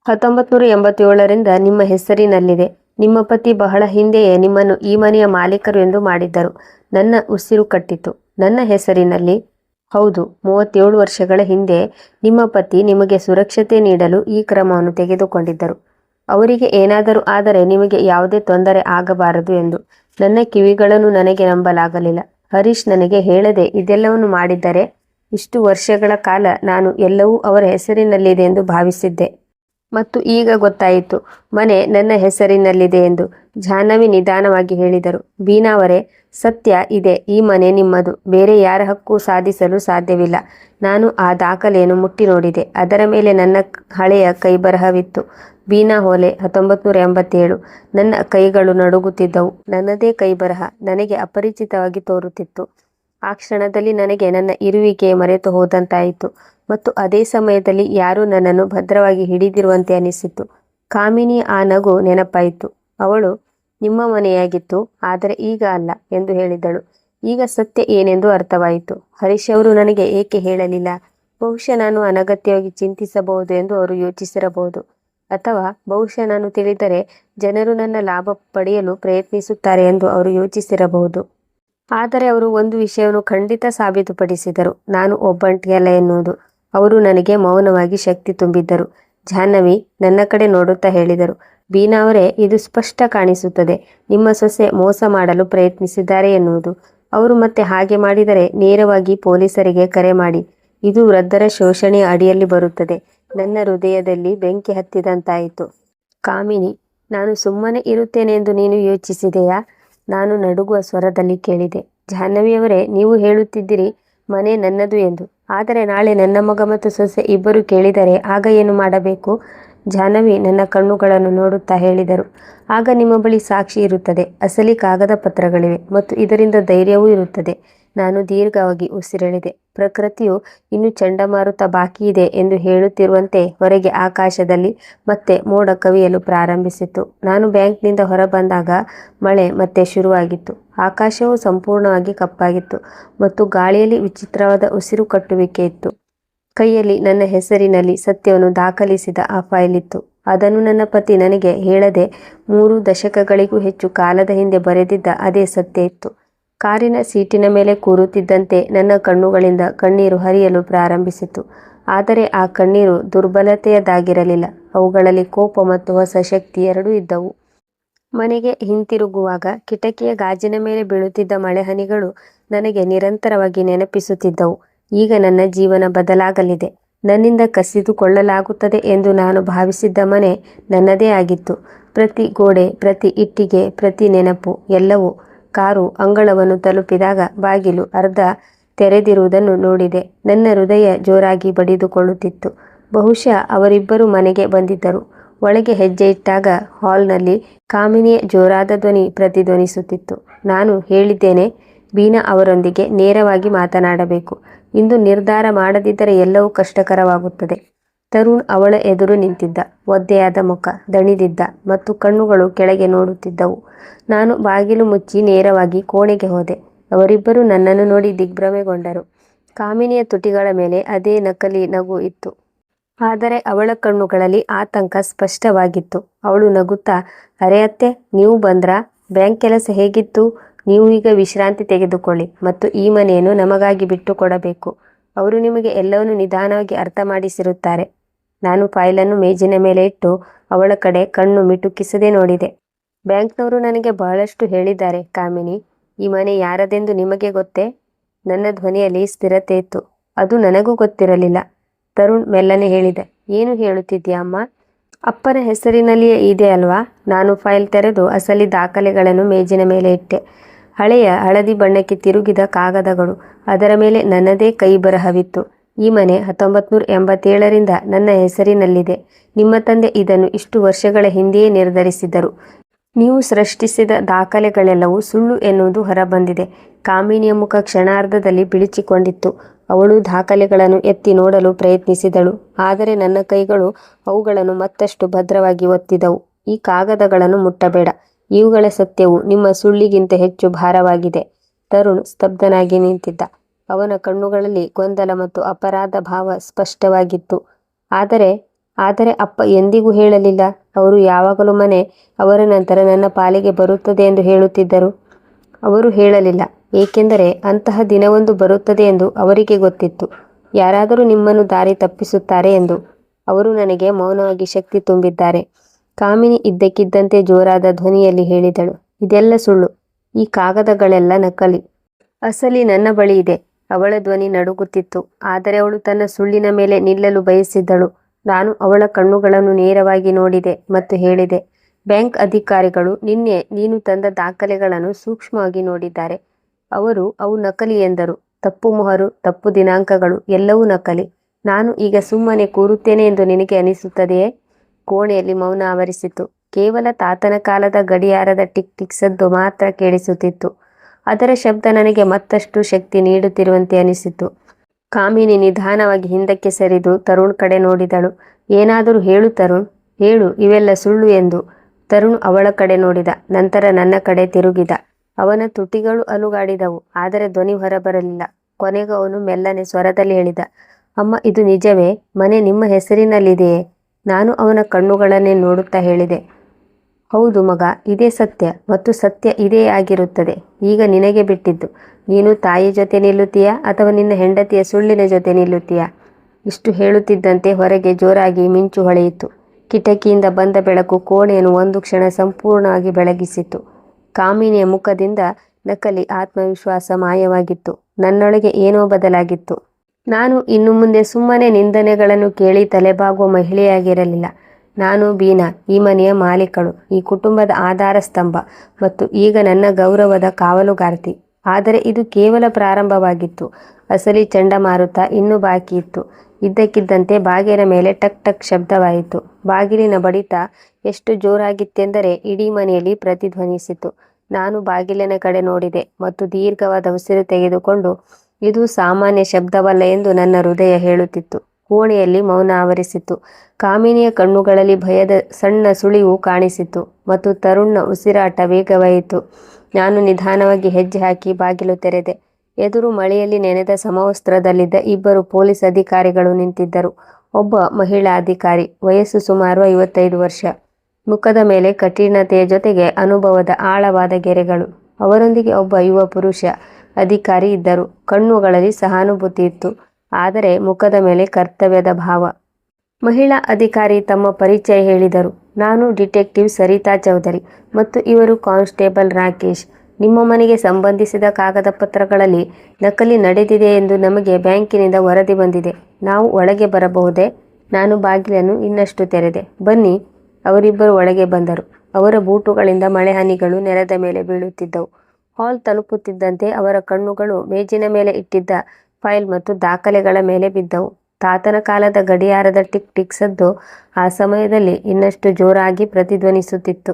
ಹತ್ತೊಂಬತ್ತು ನೂರ ಎಂಬತ್ತೇಳರಿಂದ ನಿಮ್ಮ ಹೆಸರಿನಲ್ಲಿದೆ. ನಿಮ್ಮ ಪತಿ ಬಹಳ ಹಿಂದೆಯೇ ನಿಮ್ಮನ್ನು ಈ ಮನೆಯ ಮಾಲೀಕರು ಎಂದು ಮಾಡಿದ್ದರು. ನನ್ನ ಉಸಿರು ಕಟ್ಟಿತು. ನನ್ನ ಹೆಸರಿನಲ್ಲಿ? ಹೌದು, ಮೂವತ್ತೇಳು ವರ್ಷಗಳ ಹಿಂದೆ ನಿಮ್ಮ ಪತಿ ನಿಮಗೆ ಸುರಕ್ಷತೆ ನೀಡಲು ಈ ಕ್ರಮವನ್ನು ತೆಗೆದುಕೊಂಡಿದ್ದರು. ಅವರಿಗೆ ಏನಾದರೂ ಆದರೆ ನಿಮಗೆ ಯಾವುದೇ ತೊಂದರೆ ಆಗಬಾರದು ಎಂದು. ನನ್ನ ಕಿವಿಗಳನ್ನು ನನಗೆ ನಂಬಲಾಗಲಿಲ್ಲ. ಹರೀಶ್ ನನಗೆ ಹೇಳದೆ ಇದೆಲ್ಲವನ್ನು ಮಾಡಿದ್ದರೆ ಇಷ್ಟು ವರ್ಷಗಳ ಕಾಲ ನಾನು ಎಲ್ಲವೂ ಅವರ ಹೆಸರಿನಲ್ಲಿದೆ ಎಂದು ಭಾವಿಸಿದ್ದೆ. ಮತ್ತು ಈಗ ಗೊತ್ತಾಯಿತು. ಮನೆ ನನ್ನ ಹೆಸರಿನಲ್ಲಿದೆ ಎಂದು ಜಾಹ್ನವಿ ನಿಧಾನವಾಗಿ ಹೇಳಿದರು. ಬೀನಾವರೇ ಸತ್ಯ ಇದೆ. ಈ ಮನೆ ನಿಮ್ಮದು. ಬೇರೆ ಯಾರ ಹಕ್ಕು ಸಾಧಿಸಲು ಸಾಧ್ಯವಿಲ್ಲ. ನಾನು ಆ ದಾಖಲೆಯನ್ನು ಮುಟ್ಟಿ ನೋಡಿದೆ ಅದರ ಮೇಲೆ ನನ್ನ ಹಳೆಯ ಕೈಬರಹವಿತ್ತು. ಬೀನಾ ಹೋಲೆ ಹತ್ತೊಂಬತ್ತು ನೂರ ಎಂಬತ್ತೇಳು. ನನ್ನ ಕೈಗಳು ನಡುಗುತ್ತಿದ್ದವು. ನನ್ನದೇ ಕೈ ಬರಹ ನನಗೆ ಅಪರಿಚಿತವಾಗಿ ತೋರುತ್ತಿತ್ತು. ಆ ಕ್ಷಣದಲ್ಲಿ ನನಗೆ ನನ್ನ ಇರುವಿಕೆ ಮರೆತು ಹೋದಂತಾಯಿತು. ಮತ್ತು ಅದೇ ಸಮಯದಲ್ಲಿ ಯಾರೂ ನನ್ನನ್ನು ಭದ್ರವಾಗಿ ಹಿಡಿದಿರುವಂತೆ ಅನಿಸಿತು. ಕಾಮಿನಿ ಆ ನಗು ನೆನಪಾಯಿತು. ಅವಳು, ನಿಮ್ಮ ಮನೆಯಾಗಿತ್ತು, ಆದರೆ ಈಗ ಅಲ್ಲ ಎಂದು ಹೇಳಿದಳು. ಈಗ ಸತ್ಯ ಏನೆಂದು ಅರ್ಥವಾಯಿತು. ಹರೀಶ್ ಅವರು ನನಗೆ ಏಕೆ ಹೇಳಲಿಲ್ಲ? ಬಹುಶಃ ನಾನು ಅನಗತ್ಯವಾಗಿ ಚಿಂತಿಸಬಹುದು ಎಂದು ಅವರು ಯೋಚಿಸಿರಬಹುದು. ಅಥವಾ ಬಹುಶಃ ನಾನು ತಿಳಿದರೆ ಜನರು ನನ್ನ ಲಾಭ ಪಡೆಯಲು ಪ್ರಯತ್ನಿಸುತ್ತಾರೆ ಎಂದು ಅವರು ಯೋಚಿಸಿರಬಹುದು. ಆದರೆ ಅವರು ಒಂದು ವಿಷಯವನ್ನು ಖಂಡಿತ ಸಾಬೀತುಪಡಿಸಿದರು. ನಾನು ಒಬ್ಬಂಟಿಯಲ್ಲ ಎನ್ನುವುದು. ಅವರು ನನಗೆ ಮೌನವಾಗಿ ಶಕ್ತಿ ತುಂಬಿದ್ದರು. ಜಾಹ್ನವಿ ನನ್ನ ಕಡೆ ನೋಡುತ್ತಾ ಹೇಳಿದರು, ಬೀನಾ ಅವರೇ, ಇದು ಸ್ಪಷ್ಟ ಕಾಣಿಸುತ್ತದೆ. ನಿಮ್ಮ ಸೊಸೆ ಮೋಸ ಮಾಡಲು ಪ್ರಯತ್ನಿಸಿದ್ದಾರೆ ಎನ್ನುವುದು. ಅವರು ಮತ್ತೆ ಹಾಗೆ ಮಾಡಿದರೆ ನೇರವಾಗಿ ಪೊಲೀಸರಿಗೆ ಕರೆ ಮಾಡಿ. ಇದು ವೃದ್ಧರ ಶೋಷಣೆಯ ಅಡಿಯಲ್ಲಿ ಬರುತ್ತದೆ. ನನ್ನ ಹೃದಯದಲ್ಲಿ ಬೆಂಕಿ ಹತ್ತಿದಂತಾಯಿತು. ಕಾಮಿನಿ, ನಾನು ಸುಮ್ಮನೆ ಇರುತ್ತೇನೆ ಎಂದು ನೀನು ಯೋಚಿಸಿದೆಯಾ? ನಾನು ನಡುಗುವ ಸ್ವರದಲ್ಲಿ ಕೇಳಿದೆ. ಜಾಹ್ನವಿಯವರೇ, ನೀವು ಹೇಳುತ್ತಿದ್ದೀರಿ, ಮನೆ ನನ್ನದು ಎಂದು. ಆದರೆ ನಾಳೆ ನನ್ನ ಮಗ ಮತ್ತು ಸೊಸೆ ಇಬ್ಬರು ಕೇಳಿದರೆ ಆಗ ಏನು ಮಾಡಬೇಕು? ಜಾಹ್ನವಿ ನನ್ನ ಕಣ್ಣುಗಳನ್ನು ನೋಡುತ್ತಾ ಹೇಳಿದರು. ಆಗ ನಿಮ್ಮ ಬಳಿ ಸಾಕ್ಷಿ ಇರುತ್ತದೆ. ಅಸಲಿ ಕಾಗದ ಪತ್ರಗಳಿವೆ ಮತ್ತು ಇದರಿಂದ ಧೈರ್ಯವೂ ಇರುತ್ತದೆ. ನಾನು ದೀರ್ಘವಾಗಿ ಉಸಿರೆಳೆದೆ ಪ್ರಕೃತಿಯು ಇನ್ನು ಚಂಡಮಾರುತ ಬಾಕಿ ಇದೆ ಎಂದು ಹೇಳುತ್ತಿರುವಂತೆ ಹೊರಗೆ ಆಕಾಶದಲ್ಲಿ ಮತ್ತೆ ಮೋಡ ಕವಿಯಲು ಪ್ರಾರಂಭಿಸಿತು. ನಾನು ಬ್ಯಾಂಕ್ನಿಂದ ಹೊರಬಂದಾಗ ಮಳೆ ಮತ್ತೆ ಶುರುವಾಗಿತ್ತು. ಆಕಾಶವು ಸಂಪೂರ್ಣವಾಗಿ ಕಪ್ಪಾಗಿತ್ತು ಮತ್ತು ಗಾಳಿಯಲ್ಲಿ ವಿಚಿತ್ರವಾದ ಉಸಿರು ಕಟ್ಟುವಿಕೆ ಇತ್ತು. ಕೈಯಲ್ಲಿ ನನ್ನ ಹೆಸರಿನಲ್ಲಿ ಸತ್ಯವನ್ನು ದಾಖಲಿಸಿದ ಆ ಫೈಲ್ ಇತ್ತು ಅದನ್ನು ನನ್ನ ಪತಿ ನನಗೆ ಹೇಳದೆ ಮೂರು ದಶಕಗಳಿಗೂ ಹೆಚ್ಚು ಕಾಲದ ಹಿಂದೆ ಬರೆದಿದ್ದ ಅದೇ ಸತ್ಯ ಇತ್ತು. ಕಾರಿನ ಸೀಟಿನ ಮೇಲೆ ಕೂರುತ್ತಿದ್ದಂತೆ ನನ್ನ ಕಣ್ಣುಗಳಿಂದ ಕಣ್ಣೀರು ಹರಿಯಲು ಪ್ರಾರಂಭಿಸಿತು. ಆದರೆ ಆ ಕಣ್ಣೀರು ದುರ್ಬಲತೆಯದಾಗಿರಲಿಲ್ಲ. ಅವುಗಳಲ್ಲಿ ಕೋಪ ಮತ್ತು ಹೊಸ ಶಕ್ತಿ ಎರಡೂ ಇದ್ದವು. ಮನೆಗೆ ಹಿಂತಿರುಗುವಾಗ ಕಿಟಕಿಯ ಗಾಜಿನ ಮೇಲೆ ಬೀಳುತ್ತಿದ್ದ ಮಳೆಹನಿಗಳು ನನಗೆ ನಿರಂತರವಾಗಿ ನೆನಪಿಸುತ್ತಿದ್ದವು. ಈಗ ನನ್ನ ಜೀವನ ಬದಲಾಗಲಿದೆ. ನನ್ನಿಂದ ಕಸಿದುಕೊಳ್ಳಲಾಗುತ್ತದೆ ಎಂದು ನಾನು ಭಾವಿಸಿದ್ದ ಮನೆ ನನ್ನದೇ ಆಗಿತ್ತು. ಪ್ರತಿ ಗೋಡೆ, ಪ್ರತಿ ಇಟ್ಟಿಗೆ, ಪ್ರತಿ ನೆನಪು ಎಲ್ಲವೂ ಕಾರು ಅಂಗಳವನ್ನು ತಲುಪಿದಾಗ ಬಾಗಿಲು ಅರ್ಧ ತೆರೆದಿರುವುದನ್ನು ನೋಡಿದೆ. ನನ್ನ ಹೃದಯ ಜೋರಾಗಿ ಬಡಿದುಕೊಳ್ಳುತ್ತಿತ್ತು. ಬಹುಶಃ ಅವರಿಬ್ಬರು ಮನೆಗೆ ಬಂದಿದ್ದರು. ಒಳಗೆ ಹೆಜ್ಜೆ ಇಟ್ಟಾಗ ಹಾಲ್ನಲ್ಲಿ ಕಾಮಿನಿಯ ಜೋರಾದ ಧ್ವನಿ ಪ್ರತಿಧ್ವನಿಸುತ್ತಿತ್ತು. ನಾನು ಹೇಳಿದ್ದೇನೆ ಬೀನಾ ಅವರೊಂದಿಗೆ ನೇರವಾಗಿ ಮಾತನಾಡಬೇಕು. ಇಂದು ನಿರ್ಧಾರ ಮಾಡದಿದ್ದರೆ ಎಲ್ಲವೂ ಕಷ್ಟಕರವಾಗುತ್ತದೆ. ತರುಣ್ ಅವಳ ಎದುರು ನಿಂತಿದ್ದ. ಒದ್ದೆಯಾದ ಮುಖ, ದಣಿದಿದ್ದ ಮತ್ತು ಕಣ್ಣುಗಳು ಕೆಳಗೆ ನೋಡುತ್ತಿದ್ದವು. ನಾನು ಬಾಗಿಲು ಮುಚ್ಚಿ ನೇರವಾಗಿ ಕೋಣೆಗೆ ಹೋದೆ. ಅವರಿಬ್ಬರು ನನ್ನನ್ನು ನೋಡಿ ದಿಗ್ಭ್ರಮೆಗೊಂಡರು. ಕಾಮಿನಿಯ ತುಟಿಗಳ ಮೇಲೆ ಅದೇ ನಕಲಿ ನಗು ಇತ್ತು. ಆದರೆ ಅವಳ ಕಣ್ಣುಗಳಲ್ಲಿ ಆತಂಕ ಸ್ಪಷ್ಟವಾಗಿತ್ತು. ಅವಳು ನಗುತ್ತಾ, ಅರೆ ಅತ್ತೆ, ನೀವು ಬಂದ್ರಾ? ಬ್ಯಾಂಕ್ ಕೆಲಸ ಹೇಗಿತ್ತು? ನೀವು ಈಗ ವಿಶ್ರಾಂತಿ ತೆಗೆದುಕೊಳ್ಳಿ ಮತ್ತು ಈ ಮನೆಯನ್ನು ನಮಗಾಗಿ ಬಿಟ್ಟು ಕೊಡಬೇಕು ಅವರು ನಿಮಗೆ ಎಲ್ಲವನ್ನು ನಿಧಾನವಾಗಿ ಅರ್ಥ ಮಾಡಿಸಿರುತ್ತಾರೆ. ನಾನು ಫೈಲನ್ನು ಮೇಜಿನ ಮೇಲೆ ಇಟ್ಟು ಅವಳ ಕಡೆ ಕಣ್ಣು ಮಿಟುಕಿಸದೆ ನೋಡಿದೆ. ಬ್ಯಾಂಕ್ನವರು ನನಗೆ ಬಹಳಷ್ಟು ಹೇಳಿದ್ದಾರೆ, ಕಾಮಿನಿ. ಈ ಮನೆ ಯಾರದೆಂದು ನಿಮಗೆ ಗೊತ್ತೇ? ನನ್ನ ಧ್ವನಿಯಲ್ಲಿ ಸ್ಥಿರತೆ ಇತ್ತು. ಅದು ನನಗೂ ಗೊತ್ತಿರಲಿಲ್ಲ. ತರುಣ್ ಮೆಲ್ಲನೆ ಹೇಳಿದೆ. ಏನು ಹೇಳುತ್ತಿದ್ದೀಯ ಅಮ್ಮ? ಅಪ್ಪನ ಹೆಸರಿನಲ್ಲಿಯೇ ಇದೆ ಅಲ್ವಾ? ನಾನು ಫೈಲ್ ತೆರೆದು ಅಸಲಿ ದಾಖಲೆಗಳನ್ನು ಮೇಜಿನ ಮೇಲೆ ಇಟ್ಟೆ. ಹಳೆಯ ಹಳದಿ ಬಣ್ಣಕ್ಕೆ ತಿರುಗಿದ ಕಾಗದಗಳು. ಅದರ ಮೇಲೆ ನನ್ನದೇ ಕೈ ಬರಹವಿತ್ತು. ಈ ಮನೆ ಹತ್ತೊಂಬತ್ತು ನೂರ ಎಂಬತ್ತೇಳರಿಂದ ನನ್ನ ಹೆಸರಿನಲ್ಲಿದೆ. ನಿಮ್ಮ ತಂದೆ ಇದನ್ನು ಇಷ್ಟು ವರ್ಷಗಳ ಹಿಂದೆಯೇ ನಿರ್ಧರಿಸಿದ್ದರು. ನೀವು ಸೃಷ್ಟಿಸಿದ ದಾಖಲೆಗಳೆಲ್ಲವೂ ಸುಳ್ಳು ಎನ್ನುವುದು ಹೊರಬಂದಿದೆ. ಕಾಮಿನಿಯ ಮುಖ ಕ್ಷಣಾರ್ಧದಲ್ಲಿ ಬಿಳಿಚಿಕೊಂಡಿತ್ತು. ಅವಳು ದಾಖಲೆಗಳನ್ನು ಎತ್ತಿ ನೋಡಲು ಪ್ರಯತ್ನಿಸಿದಳು. ಆದರೆ ನನ್ನ ಕೈಗಳು ಅವುಗಳನ್ನು ಮತ್ತಷ್ಟು ಭದ್ರವಾಗಿ ಒತ್ತಿದವು. ಈ ಕಾಗದಗಳನ್ನು ಮುಟ್ಟಬೇಡ. ಇವುಗಳ ಸತ್ಯವು ನಿಮ್ಮ ಸುಳ್ಳಿಗಿಂತ ಹೆಚ್ಚು ಭಾರವಾಗಿದೆ. ತರುಣ್ ಸ್ತಬ್ಧನಾಗಿ ನಿಂತಿದ್ದ. ಅವನ ಕಣ್ಣುಗಳಲ್ಲಿ ಗೊಂದಲ ಮತ್ತು ಅಪರಾಧ ಭಾವ ಸ್ಪಷ್ಟವಾಗಿತ್ತು. ಆದರೆ ಆದರೆ ಅಪ್ಪ ಎಂದಿಗೂ ಹೇಳಲಿಲ್ಲ, ಅವರು ಯಾವಾಗಲೂ ಮನೆ ಅವರ ನಂತರ ನನ್ನ ಪಾಲಿಗೆ ಬರುತ್ತದೆ ಎಂದು ಹೇಳುತ್ತಿದ್ದರು. ಅವರು ಹೇಳಲಿಲ್ಲ, ಏಕೆಂದರೆ ಅಂತಹ ದಿನವೊಂದು ಬರುತ್ತದೆ ಎಂದು ಅವರಿಗೆ ಗೊತ್ತಿತ್ತು. ಯಾರಾದರೂ ನಿಮ್ಮನ್ನು ದಾರಿ ತಪ್ಪಿಸುತ್ತಾರೆ ಎಂದು. ಅವರು ನನಗೆ ಮೌನವಾಗಿ ಶಕ್ತಿ ತುಂಬಿದ್ದಾರೆ. ಕಾಮಿನಿ ಇದ್ದಕ್ಕಿದ್ದಂತೆ ಜೋರಾದ ಧ್ವನಿಯಲ್ಲಿ ಹೇಳಿದಳು, ಇದೆಲ್ಲ ಸುಳ್ಳು. ಈ ಕಾಗದಗಳೆಲ್ಲ ನಕಲಿ. ಅಸಲಿ ನನ್ನ ಬಳಿ ಇದೆ. ಅವಳ ಧ್ವನಿ ನಡುಗುತ್ತಿತ್ತು. ಆದರೆ ಅವಳು ತನ್ನ ಸುಳ್ಳಿನ ಮೇಲೆ ನಿಲ್ಲಲು ಬಯಸಿದ್ದಳು. ನಾನು ಅವಳ ಕಣ್ಣುಗಳನ್ನು ನೇರವಾಗಿ ನೋಡಿದೆ ಮತ್ತು ಹೇಳಿದೆ, ಬ್ಯಾಂಕ್ ಅಧಿಕಾರಿಗಳು ನಿನ್ನೆ ನೀನು ತಂದ ದಾಖಲೆಗಳನ್ನು ಸೂಕ್ಷ್ಮವಾಗಿ ನೋಡಿದ್ದಾರೆ. ಅವರು ಅವು ನಕಲಿ ಎಂದರು. ತಪ್ಪು ಮೊಹರು, ತಪ್ಪು ದಿನಾಂಕಗಳು ಎಲ್ಲವೂ ನಕಲಿ. ನಾನು ಈಗ ಸುಮ್ಮನೆ ಕೂರುತ್ತೇನೆ ಎಂದು ನಿನಗೆ ಅನಿಸುತ್ತದೆಯೇ? ಕೋಣೆಯಲ್ಲಿ ಮೌನ ಆವರಿಸಿತು. ಕೇವಲ ತಾತನ ಕಾಲದ ಗಡಿಯಾರದ ಟಿಕ್ ಟಿಕ್ ಸದ್ದು ಮಾತ್ರ ಕೇಳಿಸುತ್ತಿತ್ತು. ಅದರ ಶಬ್ದ ನನಗೆ ಮತ್ತಷ್ಟು ಶಕ್ತಿ ನೀಡುತ್ತಿರುವಂತೆ ಅನಿಸಿತು. ಕಾಮಿನಿ ನಿಧಾನವಾಗಿ ಹಿಂದಕ್ಕೆ ಸರಿದು ತರುಣ್ ಕಡೆ ನೋಡಿದಳು. ಏನಾದರೂ ಹೇಳು ತರುಣ್. ಹೇಳು, ಇವೆಲ್ಲ ಸುಳ್ಳು ಎಂದು ತರುಣ್ ಅವಳ ಕಡೆ ನೋಡಿದ. ನಂತರ ನನ್ನ ಕಡೆ ತಿರುಗಿದ. ಅವನ ತುಟಿಗಳು ಅಲುಗಾಡಿದವು, ಆದರೆ ಧ್ವನಿ ಹೊರಬರಲಿಲ್ಲ. ಕೊನೆಗೂ ಅವನು ಮೆಲ್ಲನೆ ಸ್ವರದಲ್ಲಿ ಹೇಳಿದ, ಅಮ್ಮ, ಇದು ನಿಜವೇ? ಮನೆ ನಿಮ್ಮ ಹೆಸರಿನಲ್ಲಿದೆಯೇ? ನಾನು ಅವನ ಕಣ್ಣುಗಳನ್ನೇ ನೋಡುತ್ತಾ ಹೇಳಿದೆ. ಹೌದು ಮಗ, ಇದೇ ಸತ್ಯ ಮತ್ತು ಸತ್ಯ ಇದೇ ಆಗಿರುತ್ತದೆ. ಈಗ ನಿನಗೆ ಬಿಟ್ಟಿದ್ದು, ನೀನು ತಾಯಿ ಜೊತೆ ನಿಲ್ಲುತ್ತೀಯಾ ಅಥವಾ ನಿನ್ನ ಹೆಂಡತಿಯ ಸುಳ್ಳಿನ ಜೊತೆ ನಿಲ್ಲುತ್ತೀಯಾ? ಇಷ್ಟು ಹೇಳುತ್ತಿದ್ದಂತೆ ಹೊರಗೆ ಜೋರಾಗಿ ಮಿಂಚು ಹೊಳೆಯಿತು. ಕಿಟಕಿಯಿಂದ ಬಂದ ಬೆಳಕು ಕೋಣೆಯನ್ನು ಒಂದು ಕ್ಷಣ ಸಂಪೂರ್ಣವಾಗಿ ಬೆಳಗಿಸಿತು. ಕಾಮಿನಿಯ ಮುಖದಿಂದ ನಕಲಿ ಆತ್ಮವಿಶ್ವಾಸ ಮಾಯವಾಗಿತ್ತು. ನನ್ನೊಳಗೆ ಏನೋ ಬದಲಾಗಿತ್ತು. ನಾನು ಇನ್ನು ಮುಂದೆ ಸುಮ್ಮನೆ ನಿಂದನೆಗಳನ್ನು ಕೇಳಿ ತಲೆಬಾಗುವ ಮಹಿಳೆಯಾಗಿರಲಿಲ್ಲ. ನಾನು ಬೀನಾ, ಈ ಮನೆಯ ಮಾಲೀಕಳು, ಈ ಕುಟುಂಬದ ಆಧಾರ ಸ್ತಂಭ ಮತ್ತು ಈಗ ನನ್ನ ಗೌರವದ ಕಾವಲುಗಾರ್ತಿ. ಆದರೆ ಇದು ಕೇವಲ ಪ್ರಾರಂಭವಾಗಿತ್ತು. ಅಸಲಿ ಚಂಡಮಾರುತ ಇನ್ನೂ ಬಾಕಿ ಇತ್ತು. ಇದ್ದಕ್ಕಿದ್ದಂತೆ ಬಾಗಿಲ ಮೇಲೆ ಟಕ್ ಟಕ್ ಶಬ್ದವಾಯಿತು. ಬಾಗಿಲಿನ ಬಡಿತ ಎಷ್ಟು ಜೋರಾಗಿತ್ತೆಂದರೆ ಇಡೀ ಮನೆಯಲ್ಲಿ ಪ್ರತಿಧ್ವನಿಸಿತು. ನಾನು ಬಾಗಿಲಿನ ಕಡೆ ನೋಡಿದೆ ಮತ್ತು ದೀರ್ಘವಾದ ಉಸಿರು ತೆಗೆದುಕೊಂಡು, ಇದು ಸಾಮಾನ್ಯ ಶಬ್ದವಲ್ಲ ಎಂದು ನನ್ನ ಹೃದಯ ಹೇಳುತ್ತಿತ್ತು. ಕೋಣೆಯಲ್ಲಿ ಮೌನ ಆವರಿಸಿತು. ಕಾಮಿನಿಯ ಕಣ್ಣುಗಳಲ್ಲಿ ಭಯದ ಸಣ್ಣ ಸುಳಿವು ಕಾಣಿಸಿತು ಮತ್ತು ತರುಣ್ನ ಉಸಿರಾಟ ವೇಗವಾಯಿತು. ನಾನು ನಿಧಾನವಾಗಿ ಹೆಜ್ಜೆ ಹಾಕಿ ಬಾಗಿಲು ತೆರೆದೆ. ಎದುರು ಮಳೆಯಲ್ಲಿ ನೆನೆದ ಸಮವಸ್ತ್ರದಲ್ಲಿದ್ದ ಇಬ್ಬರು ಪೊಲೀಸ್ ಅಧಿಕಾರಿಗಳು ನಿಂತಿದ್ದರು. ಒಬ್ಬ ಮಹಿಳಾ ಅಧಿಕಾರಿ, ವಯಸ್ಸು ಸುಮಾರು ಐವತ್ತೈದು ವರ್ಷ. ಮುಖದ ಮೇಲೆ ಕಠಿಣತೆಯ ಜೊತೆಗೆ ಅನುಭವದ ಆಳವಾದ ಗೆರೆಗಳು. ಅವರೊಂದಿಗೆ ಒಬ್ಬ ಯುವ ಪುರುಷ ಅಧಿಕಾರಿ ಇದ್ದರು. ಕಣ್ಣುಗಳಲ್ಲಿ ಸಹಾನುಭೂತಿ ಇತ್ತು. ಆದರೆ ಮುಖದ ಮೇಲೆ ಕರ್ತವ್ಯದ ಭಾವ. ಮಹಿಳಾ ಅಧಿಕಾರಿ ತಮ್ಮ ಪರಿಚಯ ಹೇಳಿದರು. ನಾನು ಡಿಟೆಕ್ಟಿವ್ ಸರಿತಾ ಚೌಧರಿ ಮತ್ತು ಇವರು ಕಾನ್ಸ್ಟೇಬಲ್ ರಾಕೇಶ್. ನಿಮ್ಮ ಮನೆಗೆ ಸಂಬಂಧಿಸಿದ ಕಾಗದ ಪತ್ರಗಳಲ್ಲಿ ನಕಲಿ ನಡೆದಿದೆ ಎಂದು ನಮಗೆ ಬ್ಯಾಂಕಿನಿಂದ ವರದಿ ಬಂದಿದೆ. ನಾವು ಒಳಗೆ ಬರಬಹುದೇ? ನಾನು ಬಾಗಿಲನ್ನು ಇನ್ನಷ್ಟು ತೆರೆದೆ. ಬನ್ನಿ. ಅವರಿಬ್ಬರು ಒಳಗೆ ಬಂದರು. ಅವರ ಬೂಟುಗಳಿಂದ ಮಳೆ ಹನಿಗಳು ನೆಲದ ಮೇಲೆ ಬೀಳುತ್ತಿದ್ದವು. ಹಾಲ್ ತಲುಪುತ್ತಿದ್ದಂತೆ ಅವರ ಕಣ್ಣುಗಳು ಮೇಜಿನ ಮೇಲೆ ಇಟ್ಟಿದ್ದ ಫೈಲ್ ಮತ್ತು ದಾಖಲೆಗಳ ಮೇಲೆ ಬಿದ್ದವು. ತಾತನ ಕಾಲದ ಗಡಿಯಾರದ ಟಿಕ್ ಟಿಕ್ ಸದ್ದು ಆ ಸಮಯದಲ್ಲಿ ಇನ್ನಷ್ಟು ಜೋರಾಗಿ ಪ್ರತಿಧ್ವನಿಸುತ್ತಿತ್ತು.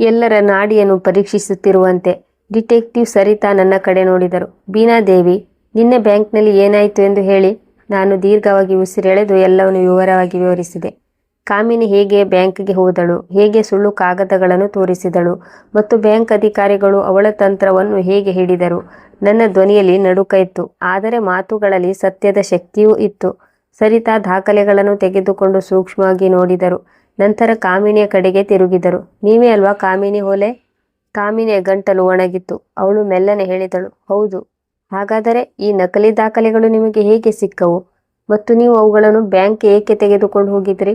ಎಲ್ಲರ ನಾಡಿಯನ್ನು ಪರೀಕ್ಷಿಸುತ್ತಿರುವಂತೆ ಡಿಟೆಕ್ಟಿವ್ ಸರಿತಾ ನನ್ನ ಕಡೆ ನೋಡಿದರು. ಬೀನಾದೇವಿ ನಿನ್ನೆ ಬ್ಯಾಂಕ್ನಲ್ಲಿ ಏನಾಯಿತು ಎಂದು ಹೇಳಿ. ನಾನು ದೀರ್ಘವಾಗಿ ಉಸಿರೆಳೆದು ಎಲ್ಲವನ್ನು ವಿವರವಾಗಿ ವಿವರಿಸಿದೆ. ಕಾಮಿನಿ ಹೇಗೆ ಬ್ಯಾಂಕ್ಗೆ ಹೋದಳು, ಹೇಗೆ ಸುಳ್ಳು ಕಾಗದಗಳನ್ನು ತೋರಿಸಿದಳು ಮತ್ತು ಬ್ಯಾಂಕ್ ಅಧಿಕಾರಿಗಳು ಅವಳ ತಂತ್ರವನ್ನು ಹೇಗೆ ಹಿಡಿದರು, ನನ್ನ ಧ್ವನಿಯಲ್ಲಿ ನಡುಕ ಇತ್ತು. ಆದರೆ ಮಾತುಗಳಲ್ಲಿ ಸತ್ಯದ ಶಕ್ತಿಯೂ ಇತ್ತು. ಸರಿತಾ ದಾಖಲೆಗಳನ್ನು ತೆಗೆದುಕೊಂಡು ಸೂಕ್ಷ್ಮವಾಗಿ ನೋಡಿದರು. ನಂತರ ಕಾಮಿನಿಯ ಕಡೆಗೆ ತಿರುಗಿದರು. ನೀವೇ ಅಲ್ವಾ ಕಾಮಿನಿ ಹೊಲೆ? ಕಾಮಿನಿಯ ಗಂಟಲು ಒಣಗಿತ್ತು. ಅವಳು ಮೆಲ್ಲನೆ ಹೇಳಿದಳು, ಹೌದು. ಹಾಗಾದರೆ ಈ ನಕಲಿ ದಾಖಲೆಗಳು ನಿಮಗೆ ಹೇಗೆ ಸಿಕ್ಕವು? ಮತ್ತು ನೀವು ಅವುಗಳನ್ನು ಬ್ಯಾಂಕ್ ಏಕೆ ತೆಗೆದುಕೊಂಡು ಹೋಗಿದ್ರಿ?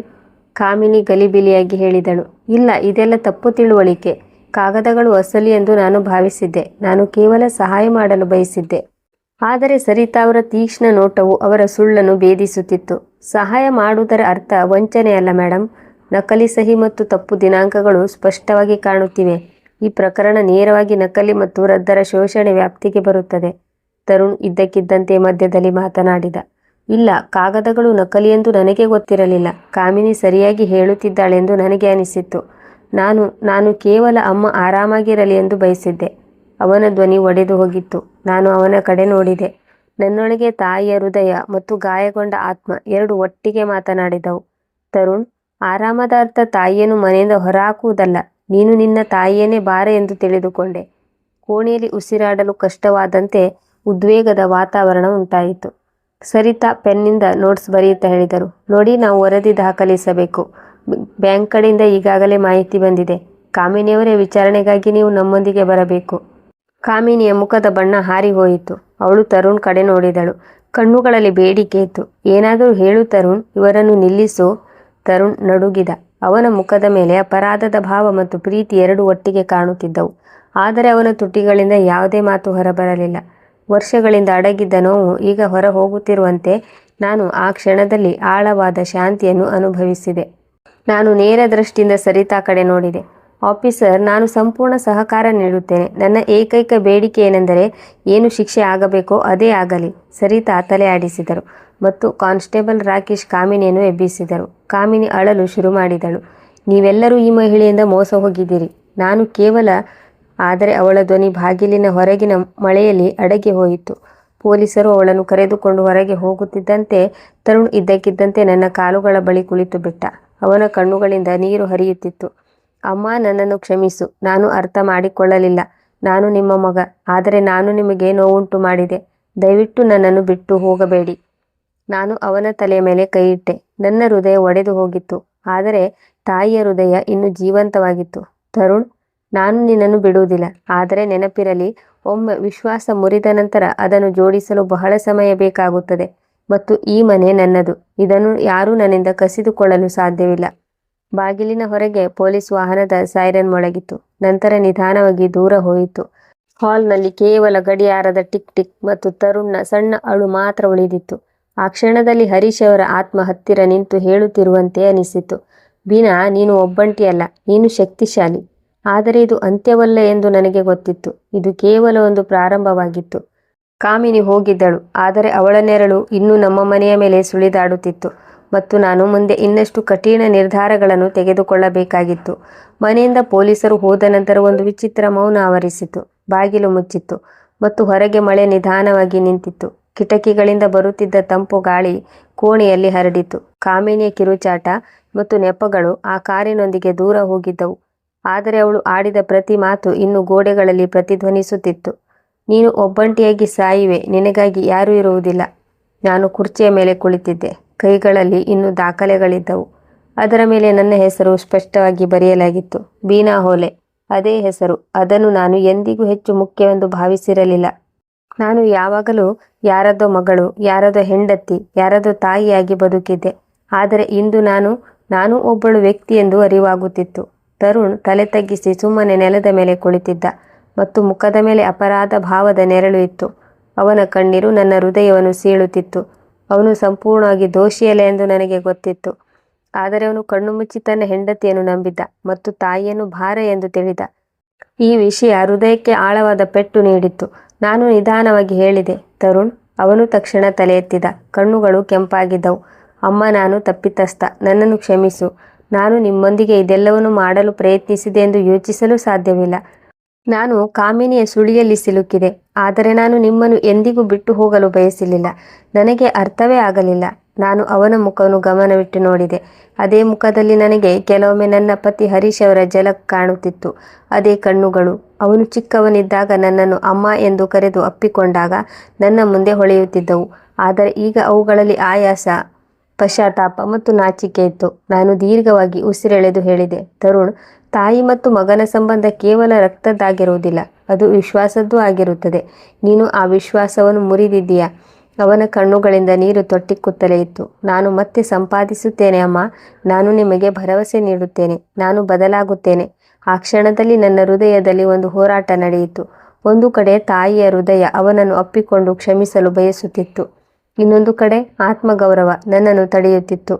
ಕಾಮಿನಿ ಗಲಿಬಿಲಿಯಾಗಿ ಹೇಳಿದಳು. ಇಲ್ಲ, ಇದೆಲ್ಲ ತಪ್ಪು ತಿಳುವಳಿಕೆ. ಕಾಗದಗಳು ಅಸಲಿ ಎಂದು ನಾನು ಭಾವಿಸಿದ್ದೆ. ನಾನು ಕೇವಲ ಸಹಾಯ ಮಾಡಲು ಬಯಸಿದ್ದೆ. ಆದರೆ ಸರಿತಾ ಅವರ ತೀಕ್ಷ್ಣ ನೋಟವು ಅವರ ಸುಳ್ಳನ್ನು ಭೇದಿಸುತ್ತಿತ್ತು. ಸಹಾಯ ಮಾಡುವುದರ ಅರ್ಥ ವಂಚನೆ ಅಲ್ಲ ಮೇಡಮ್ ನಕಲಿ ಸಹಿ ಮತ್ತು ತಪ್ಪು ದಿನಾಂಕಗಳು ಸ್ಪಷ್ಟವಾಗಿ ಕಾಣುತ್ತಿವೆ. ಈ ಪ್ರಕರಣ ನೇರವಾಗಿ ನಕಲಿ ಮತ್ತು ರದ್ದರ ಶೋಷಣೆ ವ್ಯಾಪ್ತಿಗೆ ಬರುತ್ತದೆ. ತರುಣ್ ಇದ್ದಕ್ಕಿದ್ದಂತೆ ಮಧ್ಯದಲ್ಲಿ ಮಾತನಾಡಿದ. ಇಲ್ಲ, ಕಾಗದಗಳು ನಕಲಿ ಎಂದು ನನಗೆ ಗೊತ್ತಿರಲಿಲ್ಲ. ಕಾಮಿನಿ ಸರಿಯಾಗಿ ಹೇಳುತ್ತಿದ್ದಾಳೆಂದು ನನಗೆ ಅನಿಸಿತ್ತು. ನಾನು ನಾನು ಕೇವಲ ಅಮ್ಮ ಆರಾಮಾಗಿರಲಿ ಎಂದು ಬಯಸಿದ್ದೆ. ಅವನ ಧ್ವನಿ ಒಡೆದು ಹೋಗಿತ್ತು. ನಾನು ಅವನ ಕಡೆ ನೋಡಿದೆ. ನನ್ನೊಳಗೆ ತಾಯಿಯ ಹೃದಯ ಮತ್ತು ಗಾಯಗೊಂಡ ಆತ್ಮ ಎರಡು ಒಟ್ಟಿಗೆ ಮಾತನಾಡಿದವು. ತರುಣ್ ಆರಾಮದ ಅರ್ಥ ತಾಯಿಯನ್ನು ಮನೆಯಿಂದ ಹೊರಹಾಕುವುದಲ್ಲ, ನೀನು ನಿನ್ನ ತಾಯಿಯೇನೇ ಬಾರ ಎಂದು ತಿಳಿದುಕೊಂಡೆ. ಕೋಣೆಯಲ್ಲಿ ಉಸಿರಾಡಲು ಕಷ್ಟವಾದಂತೆ ಉದ್ವೇಗದ ವಾತಾವರಣ ಉಂಟಾಯಿತು. ಸರಿತಾ ಪೆನ್ನಿಂದ ನೋಟ್ಸ್ ಬರೆಯುತ್ತಾ ಹೇಳಿದರು. ನೋಡಿ, ನಾವು ವರದಿ ದಾಖಲಿಸಬೇಕು. ಬ್ಯಾಂಕ್ ಕಡೆಯಿಂದ ಈಗಾಗಲೇ ಮಾಹಿತಿ ಬಂದಿದೆ. ಕಾಮಿನಿಯವರೇ, ವಿಚಾರಣೆಗಾಗಿ ನೀವು ನಮ್ಮೊಂದಿಗೆ ಬರಬೇಕು. ಕಾಮಿನಿಯ ಮುಖದ ಬಣ್ಣ ಹಾರಿ ಹೋಯಿತು ಅವಳು ತರುಣ್ ಕಡೆ ನೋಡಿದಳು. ಕಣ್ಣುಗಳಲ್ಲಿ ಬೇಡಿಕೆ ಇತ್ತು. ಏನಾದರೂ ಹೇಳು ತರುಣ್, ಇವರನ್ನು ನಿಲ್ಲಿಸು. ತರುಣ್ ನಡುಗಿದ. ಅವನ ಮುಖದ ಮೇಲೆ ಅಪರಾಧದ ಭಾವ ಮತ್ತು ಪ್ರೀತಿ ಎರಡು ಒಟ್ಟಿಗೆ ಕಾಣುತ್ತಿದ್ದವು. ಆದರೆ ಅವನ ತುಟಿಗಳಿಂದ ಯಾವುದೇ ಮಾತು ಹೊರಬರಲಿಲ್ಲ. ವರ್ಷಗಳಿಂದ ಅಡಗಿದ್ದ ನೋವು ಈಗ ಹೊರ ಹೋಗುತ್ತಿರುವಂತೆ ನಾನು ಆ ಕ್ಷಣದಲ್ಲಿ ಆಳವಾದ ಶಾಂತಿಯನ್ನು ಅನುಭವಿಸಿದೆ. ನಾನು ನೇರ ದೃಷ್ಟಿಯಿಂದ ಸರಿತಾ ಕಡೆ ನೋಡಿದೆ. ಆಫೀಸರ್, ನಾನು ಸಂಪೂರ್ಣ ಸಹಕಾರ ನೀಡುತ್ತೇನೆ. ನನ್ನ ಏಕೈಕ ಬೇಡಿಕೆ ಏನೆಂದರೆ ಏನು ಶಿಕ್ಷೆ ಆಗಬೇಕೋ ಅದೇ ಆಗಲಿ, ಸರಿತಾ ತಲೆ ಆಡಿಸಿದರು ಮತ್ತು ಕಾನ್ಸ್ಟೇಬಲ್ ರಾಕೇಶ್ ಕಾಮಿನಿಯನ್ನು ಎಬ್ಬಿಸಿದರು. ಕಾಮಿನಿ ಅಳಲು ಶುರು ಮಾಡಿದಳು. ನೀವೆಲ್ಲರೂ ಈ ಮಹಿಳೆಯಿಂದ ಮೋಸ ಹೋಗಿದ್ದೀರಿ. ನಾನು ಕೇವಲ ಆದರೆ ಅವಳ ಧ್ವನಿ ಬಾಗಿಲಿನ ಹೊರಗಿನ ಮಳೆಯಲ್ಲಿ ಅಡಗಿ ಹೋಯಿತು. ಪೊಲೀಸರು ಅವಳನ್ನು ಕರೆದುಕೊಂಡು ಹೊರಗೆ ಹೋಗುತ್ತಿದ್ದಂತೆ ತರುಣ್ ಇದ್ದಕ್ಕಿದ್ದಂತೆ ನನ್ನ ಕಾಲುಗಳ ಬಳಿ ಕುಳಿತು ಬಿಟ್ಟ. ಅವನ ಕಣ್ಣುಗಳಿಂದ ನೀರು ಹರಿಯುತ್ತಿತ್ತು. ಅಮ್ಮ, ನನ್ನನ್ನು ಕ್ಷಮಿಸು. ನಾನು ಅರ್ಥ ಮಾಡಿಕೊಳ್ಳಲಿಲ್ಲ. ನಾನು ನಿಮ್ಮ ಮಗ. ಆದರೆ ನಾನು ನಿಮಗೆ ನೋವುಂಟು ಮಾಡಿದೆ. ದಯವಿಟ್ಟು ನನ್ನನ್ನು ಬಿಟ್ಟು ಹೋಗಬೇಡಿ. ನಾನು ಅವನ ತಲೆಯ ಮೇಲೆ ಕೈಯಿಟ್ಟೆ. ನನ್ನ ಹೃದಯ ಒಡೆದು ಹೋಗಿತ್ತು. ಆದರೆ ತಾಯಿಯ ಹೃದಯ ಇನ್ನೂ ಜೀವಂತವಾಗಿತ್ತು. ತರುಣ್ ನಾನು ನಿನ್ನನ್ನು ಬಿಡುವುದಿಲ್ಲ. ಆದರೆ ನೆನಪಿರಲಿ, ಒಮ್ಮೆ ವಿಶ್ವಾಸ ಮುರಿದ ನಂತರ ಅದನ್ನು ಜೋಡಿಸಲು ಬಹಳ ಸಮಯ ಬೇಕಾಗುತ್ತದೆ ಮತ್ತು ಈ ಮನೆ ನನ್ನದು. ಇದನ್ನು ಯಾರೂ ನನ್ನಿಂದ ಕಸಿದುಕೊಳ್ಳಲು ಸಾಧ್ಯವಿಲ್ಲ. ಬಾಗಿಲಿನ ಹೊರಗೆ ಪೊಲೀಸ್ ವಾಹನದ ಸೈರನ್ ಮೊಳಗಿತು. ನಂತರ ನಿಧಾನವಾಗಿ ದೂರ ಹೋಯಿತು. ಹಾಲ್ನಲ್ಲಿ ಕೇವಲ ಗಡಿಯಾರದ ಟಿಕ್ ಟಿಕ್ ಮತ್ತು ತರುಣ್ನ ಸಣ್ಣ ಅಳು ಮಾತ್ರ ಉಳಿದಿತ್ತು. ಆ ಕ್ಷಣದಲ್ಲಿ ಹರೀಶ್ ಅವರ ಆತ್ಮ ಹತ್ತಿರ ನಿಂತು ಹೇಳುತ್ತಿರುವಂತೆ ಅನಿಸಿತು. ಬೀನಾ, ನೀನು ಒಬ್ಬಂಟಿಯಲ್ಲ. ನೀನು ಶಕ್ತಿಶಾಲಿ. ಆದರೆ ಇದು ಅಂತ್ಯವಲ್ಲ ಎಂದು ನನಗೆ ಗೊತ್ತಿತ್ತು. ಇದು ಕೇವಲ ಒಂದು ಪ್ರಾರಂಭವಾಗಿತ್ತು. ಕಾಮಿನಿ ಹೋಗಿದ್ದಳು, ಆದರೆ ಅವಳ ನೆರಳು ಇನ್ನೂ ನಮ್ಮ ಮನೆಯ ಮೇಲೆ ಸುಳಿದಾಡುತ್ತಿತ್ತು ಮತ್ತು ನಾನು ಮುಂದೆ ಇನ್ನಷ್ಟು ಕಠಿಣ ನಿರ್ಧಾರಗಳನ್ನು ತೆಗೆದುಕೊಳ್ಳಬೇಕಾಗಿತ್ತು. ಮನೆಯಿಂದ ಪೊಲೀಸರು ಹೋದ ನಂತರ ಒಂದು ವಿಚಿತ್ರ ಮೌನ ಆವರಿಸಿತು, ಬಾಗಿಲು ಮುಚ್ಚಿತ್ತು ಮತ್ತು ಹೊರಗೆ ಮಳೆ ನಿಧಾನವಾಗಿ ನಿಂತಿತ್ತು. ಕಿಟಕಿಗಳಿಂದ ಬರುತ್ತಿದ್ದ ತಂಪು ಗಾಳಿ ಕೋಣೆಯಲ್ಲಿ ಹರಡಿತು. ಕಾಮಿನಿಯ ಕಿರುಚಾಟ ಮತ್ತು ನೆಪಗಳು ಆ ಕಾರಿನೊಂದಿಗೆ ದೂರ ಹೋಗಿದ್ದವು. ಆದರೆ ಅವಳು ಆಡಿದ ಪ್ರತಿ ಮಾತು ಇನ್ನು ಗೋಡೆಗಳಲ್ಲಿ ಪ್ರತಿಧ್ವನಿಸುತ್ತಿತ್ತು. ನೀನು ಒಬ್ಬಂಟಿಯಾಗಿ ಸಾಯಿವೆ, ನಿನಗಾಗಿ ಯಾರೂ ಇರುವುದಿಲ್ಲ. ನಾನು ಕುರ್ಚಿಯ ಮೇಲೆ ಕುಳಿತಿದ್ದೆ, ಕೈಗಳಲ್ಲಿ ಇನ್ನು ದಾಖಲೆಗಳಿದ್ದವು. ಅದರ ಮೇಲೆ ನನ್ನ ಹೆಸರು ಸ್ಪಷ್ಟವಾಗಿ ಬರೆಯಲಾಗಿತ್ತು, ಬೀನಾ ಹೋಲೆ. ಅದೇ ಹೆಸರು, ಅದನ್ನು ನಾನು ಎಂದಿಗೂ ಹೆಚ್ಚು ಮುಖ್ಯವೆಂದು ಭಾವಿಸಿರಲಿಲ್ಲ. ನಾನು ಯಾವಾಗಲೂ ಯಾರದೋ ಮಗಳು, ಯಾರದೋ ಹೆಂಡತಿ, ಯಾರದೋ ತಾಯಿಯಾಗಿ ಬದುಕಿದ್ದೆ, ಆದರೆ ಇಂದು ನಾನು ನಾನು ಒಬ್ಬಳು ವ್ಯಕ್ತಿ ಎಂದು ಅರಿವಾಗುತ್ತಿತ್ತು. ತರುಣ್ ತಲೆ ತಗ್ಗಿಸಿ ಸುಮ್ಮನೆ ನೆಲದ ಮೇಲೆ ಕುಳಿತಿದ್ದ ಮತ್ತು ಮುಖದ ಮೇಲೆ ಅಪರಾಧ ಭಾವದ ನೆರಳು ಇತ್ತು. ಅವನ ಕಣ್ಣೀರು ನನ್ನ ಹೃದಯವನ್ನು ಸೀಳುತ್ತಿತ್ತು. ಅವನು ಸಂಪೂರ್ಣವಾಗಿ ದೋಷಿಯಲ್ಲ ಎಂದು ನನಗೆ ಗೊತ್ತಿತ್ತು. ಆದರೆ ಅವನು ಕಣ್ಣು ಮುಚ್ಚಿ ತನ್ನ ಹೆಂಡತಿಯನ್ನು ನಂಬಿದ್ದ ಮತ್ತು ತಾಯಿಯನ್ನು ಭಾರ ಎಂದು ತಿಳಿದ. ಈ ವಿಷಯ ಹೃದಯಕ್ಕೆ ಆಳವಾದ ಪೆಟ್ಟು ನೀಡಿತ್ತು. ನಾನು ನಿಧಾನವಾಗಿ ಹೇಳಿದೆ, ತರುಣ್, ಅವನು ತಕ್ಷಣ ತಲೆ ಎತ್ತಿದ. ಕಣ್ಣುಗಳು ಕೆಂಪಾಗಿದ್ದವು. ಅಮ್ಮ, ನಾನು ತಪ್ಪಿತಸ್ಥ. ನನ್ನನ್ನು ಕ್ಷಮಿಸು. ನಾನು ನಿಮ್ಮೊಂದಿಗೆ ಇದೆಲ್ಲವನ್ನು ಮಾಡಲು ಪ್ರಯತ್ನಿಸಿದೆ ಎಂದು ಯೋಚಿಸಲು ಸಾಧ್ಯವಿಲ್ಲ. ನಾನು ಕಾಮಿನಿಯ ಸುಳಿಯಲ್ಲಿ ಸಿಲುಕಿದೆ. ಆದರೆ ನಾನು ನಿಮ್ಮನ್ನು ಎಂದಿಗೂ ಬಿಟ್ಟು ಹೋಗಲು ಬಯಸಲಿಲ್ಲ. ನನಗೆ ಅರ್ಥವೇ ಆಗಲಿಲ್ಲ. ನಾನು ಅವನ ಮುಖವನ್ನು ಗಮನವಿಟ್ಟು ನೋಡಿದೆ. ಅದೇ ಮುಖದಲ್ಲಿ ನನಗೆ ಕೆಲವೊಮ್ಮೆ ನನ್ನ ಪತಿ ಹರೀಶ್ ಅವರ ಜಲ ಕಾಣುತ್ತಿತ್ತು. ಅದೇ ಕಣ್ಣುಗಳು. ಅವನು ಚಿಕ್ಕವನಿದ್ದಾಗ ನನ್ನನ್ನು ಅಮ್ಮ ಎಂದು ಕರೆದು ಅಪ್ಪಿಕೊಂಡಾಗ ನನ್ನ ಮುಂದೆ ಹೊಳೆಯುತ್ತಿದ್ದವು. ಆದರೆ ಈಗ ಅವುಗಳಲ್ಲಿ ಆಯಾಸ ಪಶ್ಚಾತ್ತಾಪ ಮತ್ತು ನಾಚಿಕೆ ಇತ್ತು. ನಾನು ದೀರ್ಘವಾಗಿ ಉಸಿರೆಳೆದು ಹೇಳಿದೆ, ತರುಣ್, ತಾಯಿ ಮತ್ತು ಮಗನ ಸಂಬಂಧ ಕೇವಲ ರಕ್ತದ್ದಾಗಿರುವುದಿಲ್ಲ, ಅದು ವಿಶ್ವಾಸದ್ದೂ ಆಗಿರುತ್ತದೆ. ನೀನು ಆ ವಿಶ್ವಾಸವನ್ನು ಮುರಿದಿದ್ದೀಯಾ? ಅವನ ಕಣ್ಣುಗಳಿಂದ ನೀರು ತೊಟ್ಟಿಕ್ಕುತ್ತಲೇ ಇತ್ತು. ನಾನು ಮತ್ತೆ ಸಂಪಾದಿಸುತ್ತೇನೆ, ಅಮ್ಮ. ನಾನು ನಿಮಗೆ ಭರವಸೆ ನೀಡುತ್ತೇನೆ. ನಾನು ಬದಲಾಗುತ್ತೇನೆ. ಆ ಕ್ಷಣದಲ್ಲಿ ನನ್ನ ಹೃದಯದಲ್ಲಿ ಒಂದು ಹೋರಾಟ ನಡೆಯಿತು. ಒಂದು ಕಡೆ ತಾಯಿಯ ಹೃದಯ ಅವನನ್ನು ಅಪ್ಪಿಕೊಂಡು ಕ್ಷಮಿಸಲು ಬಯಸುತ್ತಿತ್ತು. ಇನ್ನೊಂದು ಕಡೆ ಆತ್ಮಗೌರವ ನನ್ನನ್ನು ತಡೆಯುತ್ತಿತ್ತು.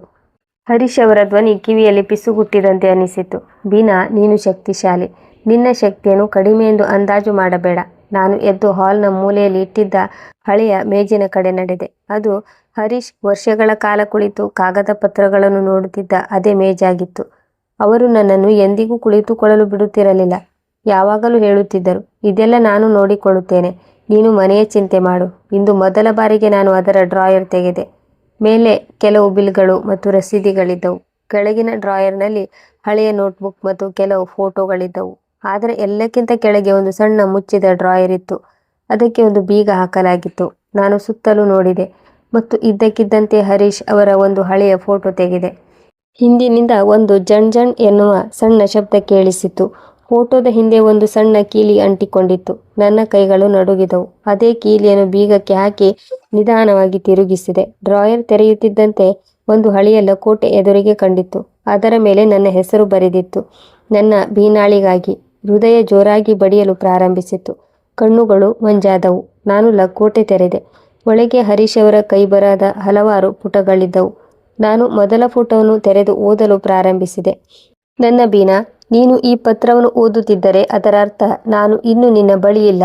ಹರೀಶ್ ಅವರ ಧ್ವನಿ ಕಿವಿಯಲ್ಲಿ ಪಿಸುಗುಟ್ಟಿದಂತೆ ಅನಿಸಿತು. ಬೀನಾ, ನೀನು ಶಕ್ತಿಶಾಲಿ. ನಿನ್ನ ಶಕ್ತಿಯನ್ನು ಕಡಿಮೆ ಎಂದು ಅಂದಾಜು ಮಾಡಬೇಡ. ನಾನು ಎದ್ದು ಹಾಲ್ನ ಮೂಲೆಯಲ್ಲಿ ಇಟ್ಟಿದ್ದ ಹಳೆಯ ಮೇಜಿನ ಕಡೆ ನಡೆದೆ. ಅದು ಹರೀಶ್ ವರ್ಷಗಳ ಕಾಲ ಕುಳಿತು ಕಾಗದ ಪತ್ರಗಳನ್ನು ನೋಡುತ್ತಿದ್ದ ಅದೇ ಮೇಜಾಗಿತ್ತು. ಅವರು ನನ್ನನ್ನು ಎಂದಿಗೂ ಕುಳಿತುಕೊಳ್ಳಲು ಬಿಡುತ್ತಿರಲಿಲ್ಲ. ಯಾವಾಗಲೂ ಹೇಳುತ್ತಿದ್ದರು, ಇದೆಲ್ಲ ನಾನು ನೋಡಿಕೊಳ್ಳುತ್ತೇನೆ. ನೀನು ಮನೆಯ ಚಿಂತೆ ಮಾಡು. ಇಂದು ಮೊದಲ ಬಾರಿಗೆ ನಾನು ಅದರ ಡ್ರಾಯರ್ ತೆಗೆದೆ. ಮೇಲೆ ಕೆಲವು ಬಿಲ್ಗಳು ಮತ್ತು ರಸೀದಿಗಳಿದ್ದವು. ಕೆಳಗಿನ ಡ್ರಾಯರ್ನಲ್ಲಿ ಹಳೆಯ ನೋಟ್ಬುಕ್ ಮತ್ತು ಕೆಲವು ಫೋಟೋಗಳಿದ್ದವು. ಆದರೆ ಎಲ್ಲಕ್ಕಿಂತ ಕೆಳಗೆ ಒಂದು ಸಣ್ಣ ಮುಚ್ಚಿದ ಡ್ರಾಯರ್ ಇತ್ತು. ಅದಕ್ಕೆ ಒಂದು ಬೀಗ ಹಾಕಲಾಗಿತ್ತು. ನಾನು ಸುತ್ತಲೂ ನೋಡಿದೆ ಮತ್ತು ಇದ್ದಕ್ಕಿದ್ದಂತೆ ಹರೀಶ್ ಅವರ ಒಂದು ಹಳೆಯ ಫೋಟೋ ತೆಗೆದೆ. ಹಿಂದಿನಿಂದ ಒಂದು ಜಣ್ ಜಣ್ ಎನ್ನುವ ಸಣ್ಣ ಶಬ್ದ ಕೇಳಿಸಿತು. ಫೋಟೋದ ಹಿಂದೆ ಒಂದು ಸಣ್ಣ ಕೀಲಿ ಅಂಟಿಕೊಂಡಿತ್ತು. ನನ್ನ ಕೈಗಳು ನಡುಗಿದವು. ಅದೇ ಕೀಲಿಯನ್ನು ಬೀಗಕ್ಕೆ ಹಾಕಿ ನಿಧಾನವಾಗಿ ತಿರುಗಿಸಿದೆ. ಡ್ರಾಯರ್ ತೆರೆಯುತ್ತಿದ್ದಂತೆ ಒಂದು ಹಳೆಯ ಲಕೋಟೆ ಎದುರಿಗೆ ಕಂಡಿತ್ತು. ಅದರ ಮೇಲೆ ನನ್ನ ಹೆಸರು ಬರೆದಿತ್ತು. ನನ್ನ ಬೀನಾಳಿಗಾಗಿ ಹೃದಯ ಜೋರಾಗಿ ಬಡಿಯಲು ಪ್ರಾರಂಭಿಸಿತು ಕಣ್ಣುಗಳು ಮಂಜಾದವು. ನಾನು ಲಕೋಟೆ ತೆರೆದೆ. ಒಳಗೆ ಹರೀಶ್ ಅವರ ಕೈಬರದ ಹಲವಾರು ಪುಟಗಳಿದ್ದವು. ನಾನು ಮೊದಲ ಫೋಟೋವನ್ನು ತೆರೆದು ಓದಲು ಪ್ರಾರಂಭಿಸಿದೆ. ನನ್ನ ಬೀನಾ ನೀನು ಈ ಪತ್ರವನ್ನು ಓದುತ್ತಿದ್ದರೆ ಅದರ ಅರ್ಥ ನಾನು ಇನ್ನು ನಿನ್ನ ಬಳಿಯಿಲ್ಲ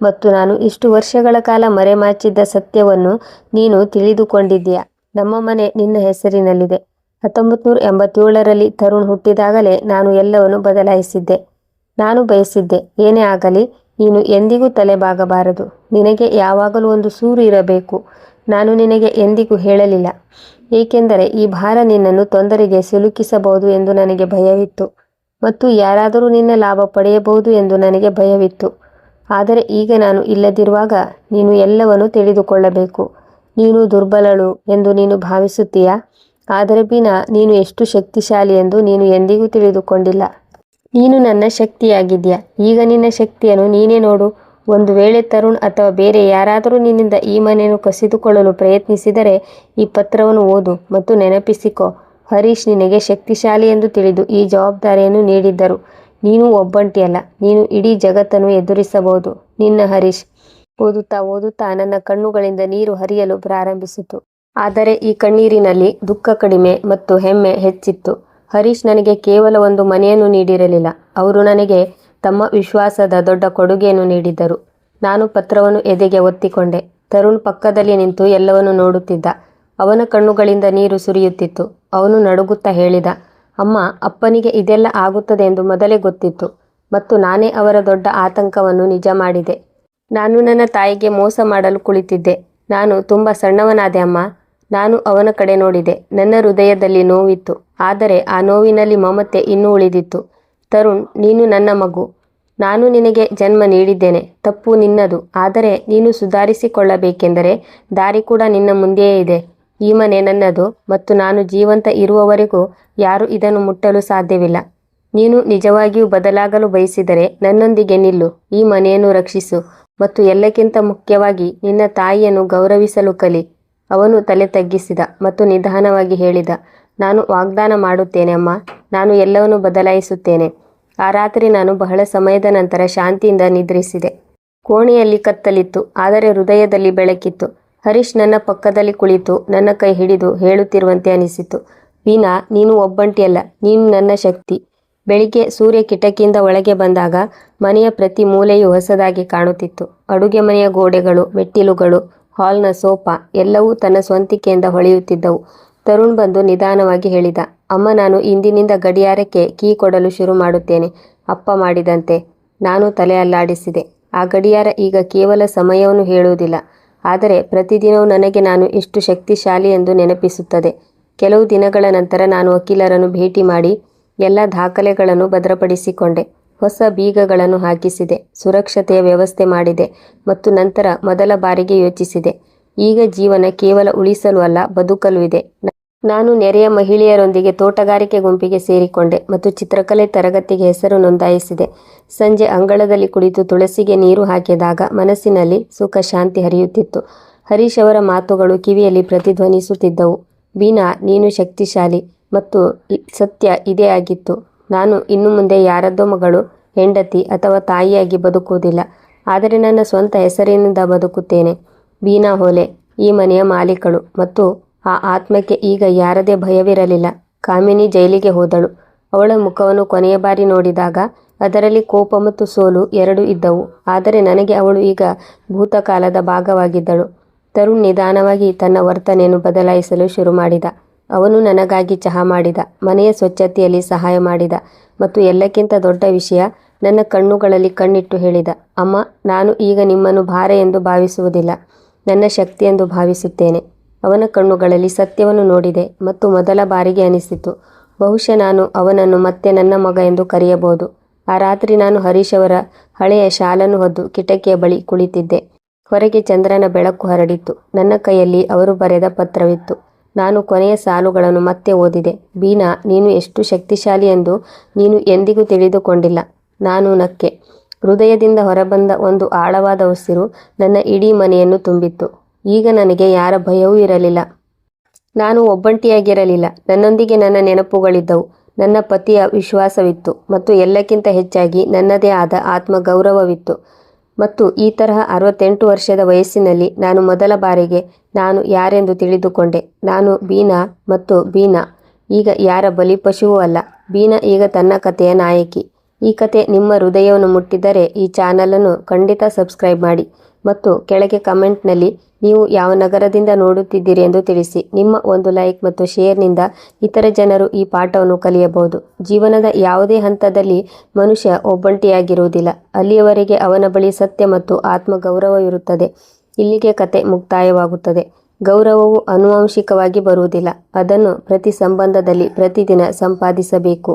ಮತ್ತು ನಾನು ಇಷ್ಟು ವರ್ಷಗಳ ಕಾಲ ಮರೆಮಾಚಿದ್ದ ಸತ್ಯವನ್ನು ನೀನು ತಿಳಿದುಕೊಂಡಿದ್ದೀಯ? ನಮ್ಮ ಮನೆ ನಿನ್ನ ಹೆಸರಿನಲ್ಲಿದೆ. ಹತ್ತೊಂಬತ್ತು ನೂರ ಎಂಬತ್ತೇಳರಲ್ಲಿ ತರುಣ್ ಹುಟ್ಟಿದಾಗಲೇ ನಾನು ಎಲ್ಲವನ್ನು ಬದಲಾಯಿಸಿದ್ದೆ. ನಾನು ಬಯಸಿದ್ದೆ, ಏನೇ ಆಗಲಿ, ನೀನು ಎಂದಿಗೂ ತಲೆಬಾಗಬಾರದು. ನಿನಗೆ ಯಾವಾಗಲೂ ಒಂದು ಸೂರು ಇರಬೇಕು. ನಾನು ನಿನಗೆ ಎಂದಿಗೂ ಹೇಳಲಿಲ್ಲ. ಏಕೆಂದರೆ ಈ ಭಾರ ನಿನ್ನನ್ನು ತೊಂದರೆಗೆ ಸಿಲುಕಿಸಬಹುದು ಎಂದು ನನಗೆ ಭಯವಿತ್ತು. ಮತ್ತು ಯಾರಾದರೂ ನಿನ್ನ ಲಾಭ ಪಡೆಯಬಹುದು ಎಂದು ನನಗೆ ಭಯವಿತ್ತು. ಆದರೆ ಈಗ ನಾನು ಇಲ್ಲದಿರುವಾಗ ನೀನು ಎಲ್ಲವನ್ನು ತಿಳಿದುಕೊಳ್ಳಬೇಕು. ನೀನು ದುರ್ಬಲಳು ಎಂದು ನೀನು ಭಾವಿಸುತ್ತೀಯ? ಆದರೆ ಬಿನ, ನೀನು ಎಷ್ಟು ಶಕ್ತಿಶಾಲಿ ಎಂದು ನೀನು ಎಂದಿಗೂ ತಿಳಿದುಕೊಂಡಿಲ್ಲ. ನೀನು ನನ್ನ ಶಕ್ತಿಯಾಗಿದ್ಯಾ ಈಗ ನಿನ್ನ ಶಕ್ತಿಯನ್ನು ನೀನೇ ನೋಡು. ಒಂದು ವೇಳೆ ತರುಣ್ ಅಥವಾ ಬೇರೆ ಯಾರಾದರೂ ನಿನ್ನಿಂದ ಈ ಮನೆಯನ್ನು ಕಸಿದುಕೊಳ್ಳಲು ಪ್ರಯತ್ನಿಸಿದರೆ ಈ ಪತ್ರವನ್ನು ಓದು ಮತ್ತು ನೆನಪಿಸಿಕೊ. ಹರೀಶ್ ನಿನಗೆ ಶಕ್ತಿಶಾಲಿ ಎಂದು ತಿಳಿದು ಈ ಜವಾಬ್ದಾರಿಯನ್ನು ನೀಡಿದ್ದರು. ನೀನು ಒಬ್ಬಂಟಿಯಲ್ಲ, ನೀನು ಇಡೀ ಜಗತ್ತನ್ನು ಎದುರಿಸಬಹುದು. ನಿನ್ನ ಹರೀಶ್ ಓದುತ್ತಾ ಓದುತ್ತಾ ನನ್ನ ಕಣ್ಣುಗಳಿಂದ ನೀರು ಹರಿಯಲು ಪ್ರಾರಂಭಿಸಿತು. ಆದರೆ ಈ ಕಣ್ಣೀರಿನಲ್ಲಿ ದುಃಖ ಕಡಿಮೆ ಮತ್ತು ಹೆಮ್ಮೆ ಹೆಚ್ಚಿತ್ತು. ಹರೀಶ್ ನನಗೆ ಕೇವಲ ಒಂದು ಮನೆಯನ್ನು ನೀಡಿರಲಿಲ್ಲ. ಅವರು ನನಗೆ ತಮ್ಮ ವಿಶ್ವಾಸದ ದೊಡ್ಡ ಕೊಡುಗೆಯನ್ನು ನೀಡಿದ್ದರು. ನಾನು ಪತ್ರವನ್ನು ಎದೆಗೆ ಒತ್ತಿಕೊಂಡೆ. ತರುಣ್ ಪಕ್ಕದಲ್ಲಿ ನಿಂತು ಎಲ್ಲವನ್ನು ನೋಡುತ್ತಿದ್ದ. ಅವನ ಕಣ್ಣುಗಳಿಂದ ನೀರು ಸುರಿಯುತ್ತಿತ್ತು. ಅವನು ನಡುಗುತ್ತಾ ಹೇಳಿದ, ಅಮ್ಮ, ಅಪ್ಪನಿಗೆ ಇದೆಲ್ಲ ಆಗುತ್ತದೆ ಎಂದು ಮೊದಲೇ ಗೊತ್ತಿತ್ತು ಮತ್ತು ನಾನೇ ಅವರ ದೊಡ್ಡ ಆತಂಕವನ್ನು ನಿಜ ಮಾಡಿದೆ. ನಾನು ನನ್ನ ತಾಯಿಗೆ ಮೋಸ ಮಾಡಲು ಕುಳಿತಿದ್ದೆ. ನಾನು ತುಂಬ ಸಣ್ಣವನಾದೆ, ಅಮ್ಮ. ನಾನು ಅವನ ಕಡೆ ನೋಡಿದೆ. ನನ್ನ ಹೃದಯದಲ್ಲಿ ನೋವಿತ್ತು. ಆದರೆ ಆ ನೋವಿನಲ್ಲಿ ಮಮತೆ ಇನ್ನೂ ಉಳಿದಿತ್ತು. ತರುಣ್, ನೀನು ನನ್ನ ಮಗು. ನಾನು ನಿನಗೆ ಜನ್ಮ ನೀಡಿದ್ದೇನೆ. ತಪ್ಪು ನಿನ್ನದು. ಆದರೆ ನೀನು ಸುಧಾರಿಸಿಕೊಳ್ಳಬೇಕೆಂದರೆ ದಾರಿ ಕೂಡ ನಿನ್ನ ಮುಂದೆಯೇ ಇದೆ. ಈ ಮನೆ ನನ್ನದು ಮತ್ತು ನಾನು ಜೀವಂತ ಇರುವವರೆಗೂ ಯಾರೂ ಇದನ್ನು ಮುಟ್ಟಲು ಸಾಧ್ಯವಿಲ್ಲ. ನೀನು ನಿಜವಾಗಿಯೂ ಬದಲಾಗಲು ಬಯಸಿದರೆ ನನ್ನೊಂದಿಗೆ ನಿಲ್ಲು, ಈ ಮನೆಯನ್ನು ರಕ್ಷಿಸು ಮತ್ತು ಎಲ್ಲಕ್ಕಿಂತ ಮುಖ್ಯವಾಗಿ ನಿನ್ನ ತಾಯಿಯನ್ನು ಗೌರವಿಸಲು ಕಲಿ. ಅವನು ತಲೆ ತಗ್ಗಿಸಿದ ಮತ್ತು ನಿಧಾನವಾಗಿ ಹೇಳಿದ, ನಾನು ವಾಗ್ದಾನ ಮಾಡುತ್ತೇನೆ ಅಮ್ಮ, ನಾನು ಎಲ್ಲವನ್ನೂ ಬದಲಾಯಿಸುತ್ತೇನೆ. ಆ ರಾತ್ರಿ ನಾನು ಬಹಳ ಸಮಯದ ನಂತರ ಶಾಂತಿಯಿಂದ ನಿದ್ರಿಸಿದೆ. ಕೋಣೆಯಲ್ಲಿ ಕತ್ತಲಿತ್ತು, ಆದರೆ ಹೃದಯದಲ್ಲಿ ಬೆಳಕಿತ್ತು. ಹರೀಶ್ ನನ್ನ ಪಕ್ಕದಲ್ಲಿ ಕುಳಿತು ನನ್ನ ಕೈ ಹಿಡಿದು ಹೇಳುತ್ತಿರುವಂತೆ ಅನಿಸಿತು. ವೀನಾ ನೀನು ಒಬ್ಬಂಟಿಯಲ್ಲ, ನೀನು ನನ್ನ ಶಕ್ತಿ. ಬೆಳಿಗ್ಗೆ ಸೂರ್ಯ ಕಿಟಕಿಯಿಂದ ಒಳಗೆ ಬಂದಾಗ ಮನೆಯ ಪ್ರತಿ ಮೂಲೆಯೂ ಹೊಸದಾಗಿ ಕಾಣುತ್ತಿತ್ತು. ಅಡುಗೆ ಮನೆಯ ಗೋಡೆಗಳು, ಮೆಟ್ಟಿಲುಗಳು, ಹಾಲ್ನ ಸೋಫಾ ಎಲ್ಲವೂ ತನ್ನ ಸ್ವಂತಿಕೆಯಿಂದ ಹೊಳೆಯುತ್ತಿದ್ದವು. ತರುಣ್ ಬಂದು ನಿಧಾನವಾಗಿ ಹೇಳಿದ, ಅಮ್ಮ, ನಾನು ಇಂದಿನಿಂದ ಗಡಿಯಾರಕ್ಕೆ ಕೀ ಕೊಡಲು ಶುರು ಮಾಡುತ್ತೇನೆ. ಅಪ್ಪ ಮಾಡಿದಂತೆ. ನಾನು ತಲೆ ಅಲ್ಲಾಡಿಸಿದೆ. ಆ ಗಡಿಯಾರ ಈಗ ಕೇವಲ ಸಮಯವನ್ನು ಹೇಳುವುದಿಲ್ಲ. ಆದರೆ ಪ್ರತಿದಿನವೂ ನನಗೆ ನಾನು ಎಷ್ಟು ಶಕ್ತಿಶಾಲಿ ಎಂದು ನೆನಪಿಸುತ್ತದೆ. ಕೆಲವು ದಿನಗಳ ನಂತರ ನಾನು ವಕೀಲರನ್ನು ಭೇಟಿ ಮಾಡಿ ಎಲ್ಲ ದಾಖಲೆಗಳನ್ನು ಭದ್ರಪಡಿಸಿಕೊಂಡೆ. ಹೊಸ ಬೀಗಗಳನ್ನು ಹಾಕಿಸಿದೆ, ಸುರಕ್ಷತೆಯ ವ್ಯವಸ್ಥೆ ಮಾಡಿದೆ ಮತ್ತು ನಂತರ ಮೊದಲ ಬಾರಿಗೆ ಯೋಚಿಸಿದೆ. ಈಗ ಜೀವನ ಕೇವಲ ಉಳಿಸಲು ಅಲ್ಲ, ಬದುಕಲು ಇದೆ. ನಾನು ನೆರೆಯ ಮಹಿಳೆಯರೊಂದಿಗೆ ತೋಟಗಾರಿಕೆ ಗುಂಪಿಗೆ ಸೇರಿಕೊಂಡೆ ಮತ್ತು ಚಿತ್ರಕಲೆ ತರಗತಿಗೆ ಹೆಸರು ನೋಂದಾಯಿಸಿದೆ. ಸಂಜೆ ಅಂಗಳದಲ್ಲಿ ಕುಳಿತು ತುಳಸಿಗೆ ನೀರು ಹಾಕಿದಾಗ ಮನಸ್ಸಿನಲ್ಲಿ ಸುಖ ಶಾಂತಿ ಹರಿಯುತ್ತಿತ್ತು. ಹರೀಶ್ ಅವರ ಮಾತುಗಳು ಕಿವಿಯಲ್ಲಿ ಪ್ರತಿಧ್ವನಿಸುತ್ತಿದ್ದವು. ಬೀನಾ ನೀನು ಶಕ್ತಿಶಾಲಿ ಮತ್ತು ಸತ್ಯ ಇದೇ ಆಗಿತ್ತು. ನಾನು ಇನ್ನು ಮುಂದೆ ಯಾರದ್ದೋ ಮಗಳು, ಹೆಂಡತಿ ಅಥವಾ ತಾಯಿಯಾಗಿ ಬದುಕುವುದಿಲ್ಲ. ಆದರೆ ನನ್ನ ಸ್ವಂತ ಹೆಸರಿನಿಂದ ಬದುಕುತ್ತೇನೆ. ಬೀನಾ ಹೊಲೆ, ಈ ಮನೆಯ ಮಾಲೀಕಳು ಮತ್ತು ಆ ಆತ್ಮಕ್ಕೆ ಈಗ ಯಾರದೇ ಭಯವಿರಲಿಲ್ಲ. ಕಾಮಿನಿ ಜೈಲಿಗೆ ಹೋದಳು. ಅವಳ ಮುಖವನ್ನು ಕೊನೆಯ ಬಾರಿ ನೋಡಿದಾಗ ಅದರಲ್ಲಿ ಕೋಪ ಮತ್ತು ಸೋಲು ಎರಡೂ ಇದ್ದವು. ಆದರೆ ನನಗೆ ಅವಳು ಈಗ ಭೂತಕಾಲದ ಭಾಗವಾಗಿದ್ದಳು. ತರುಣ್ ನಿಧಾನವಾಗಿ ತನ್ನ ವರ್ತನೆಯನ್ನು ಬದಲಾಯಿಸಲು ಶುರು ಮಾಡಿದ. ಅವನು ನನಗಾಗಿ ಚಹಾ ಮಾಡಿದ, ಮನೆಯ ಸ್ವಚ್ಛತೆಯಲ್ಲಿ ಸಹಾಯ ಮಾಡಿದ ಮತ್ತು ಎಲ್ಲಕ್ಕಿಂತ ದೊಡ್ಡ ವಿಷಯ ನನ್ನ ಕಣ್ಣುಗಳಲ್ಲಿ ಕಣ್ಣಿಟ್ಟು ಹೇಳಿದ, ಅಮ್ಮ, ನಾನು ಈಗ ನಿಮ್ಮನ್ನು ಭಾರ ಎಂದು ಭಾವಿಸುವುದಿಲ್ಲ. ನನ್ನ ಶಕ್ತಿ ಎಂದು ಭಾವಿಸುತ್ತೇನೆ. ಅವನ ಕಣ್ಣುಗಳಲ್ಲಿ ಸತ್ಯವನ್ನು ನೋಡಿದೆ ಮತ್ತು ಮೊದಲ ಬಾರಿಗೆ ಅನಿಸಿತು. ಬಹುಶಃ ನಾನು ಅವನನ್ನು ಮತ್ತೆ ನನ್ನ ಮಗ ಎಂದು ಕರೆಯಬಹುದು. ಆ ರಾತ್ರಿ ನಾನು ಹರೀಶ್ ಅವರ ಹಳೆಯ ಶಾಲನ್ನು ಹೊದ್ದು ಕಿಟಕಿಯ ಬಳಿ ಕುಳಿತಿದ್ದೆ. ಹೊರಗೆ ಚಂದ್ರನ ಬೆಳಕು ಹರಡಿತ್ತು. ನನ್ನ ಕೈಯಲ್ಲಿ ಅವರು ಬರೆದ ಪತ್ರವಿತ್ತು. ನಾನು ಕೊನೆಯ ಸಾಲುಗಳನ್ನು ಮತ್ತೆ ಓದಿದೆ. ಬೀನಾ, ನೀನು ಎಷ್ಟು ಶಕ್ತಿಶಾಲಿ ಎಂದು ನೀನು ಎಂದಿಗೂ ತಿಳಿದುಕೊಂಡಿಲ್ಲ. ನಾನು ನಕ್ಕೆ. ಹೃದಯದಿಂದ ಹೊರಬಂದ ಒಂದು ಆಳವಾದ ಉಸಿರು ನನ್ನ ಇಡೀ ಮನೆಯನ್ನು ತುಂಬಿತ್ತು. ಈಗ ನನಗೆ ಯಾರ ಭಯವೂ ಇರಲಿಲ್ಲ. ನಾನು ಒಬ್ಬಂಟಿಯಾಗಿರಲಿಲ್ಲ. ನನ್ನೊಂದಿಗೆ ನನ್ನ ನೆನಪುಗಳಿದ್ದವು. ನನ್ನ ಪತಿಯ ವಿಶ್ವಾಸವಿತ್ತು ಮತ್ತು ಎಲ್ಲಕ್ಕಿಂತ ಹೆಚ್ಚಾಗಿ ನನ್ನದೇ ಆದ ಆತ್ಮಗೌರವವಿತ್ತು. ಮತ್ತು ಈ ತರಹ ಅರವತ್ತೆಂಟು ವರ್ಷದ ವಯಸ್ಸಿನಲ್ಲಿ ನಾನು ಮೊದಲ ಬಾರಿಗೆ ನಾನು ಯಾರೆಂದು ತಿಳಿದುಕೊಂಡೆ. ನಾನು ಬೀನಾ ಮತ್ತು ಬೀನಾ, ಈಗ ಯಾರ ಬಲಿಪಶುವೂ ಅಲ್ಲ. ಬೀನಾ ಈಗ ತನ್ನ ಕಥೆಯ ನಾಯಕಿ. ಈ ಕತೆ ನಿಮ್ಮ ಹೃದಯವನ್ನು ಮುಟ್ಟಿದರೆ ಈ ಚಾನಲನ್ನು ಖಂಡಿತ ಸಬ್ಸ್ಕ್ರೈಬ್ ಮಾಡಿ. ಮತ್ತು ಕೆಳಗೆ ಕಮೆಂಟ್ನಲ್ಲಿ ನೀವು ಯಾವ ನಗರದಿಂದ ನೋಡುತ್ತಿದ್ದೀರಿ ಎಂದು ತಿಳಿಸಿ. ನಿಮ್ಮ ಒಂದು ಲೈಕ್ ಮತ್ತು ಶೇರ್ನಿಂದ ಇತರ ಜನರು ಈ ಪಾಠವನ್ನು ಕಲಿಯಬಹುದು. ಜೀವನದ ಯಾವುದೇ ಹಂತದಲ್ಲಿ ಮನುಷ್ಯ ಒಬ್ಬಂಟಿಯಾಗಿರುವುದಿಲ್ಲ. ಅಲ್ಲಿಯವರೆಗೆ ಅವನ ಬಳಿ ಸತ್ಯ ಮತ್ತು ಆತ್ಮಗೌರವ ಇರುತ್ತದೆ. ಇಲ್ಲಿಗೆ ಕತೆ ಮುಕ್ತಾಯವಾಗುತ್ತದೆ. ಗೌರವವು ಆನುವಂಶಿಕವಾಗಿ ಬರುವುದಿಲ್ಲ. ಅದನ್ನು ಪ್ರತಿ ಸಂಬಂಧದಲ್ಲಿ ಪ್ರತಿದಿನ ಸಂಪಾದಿಸಬೇಕು.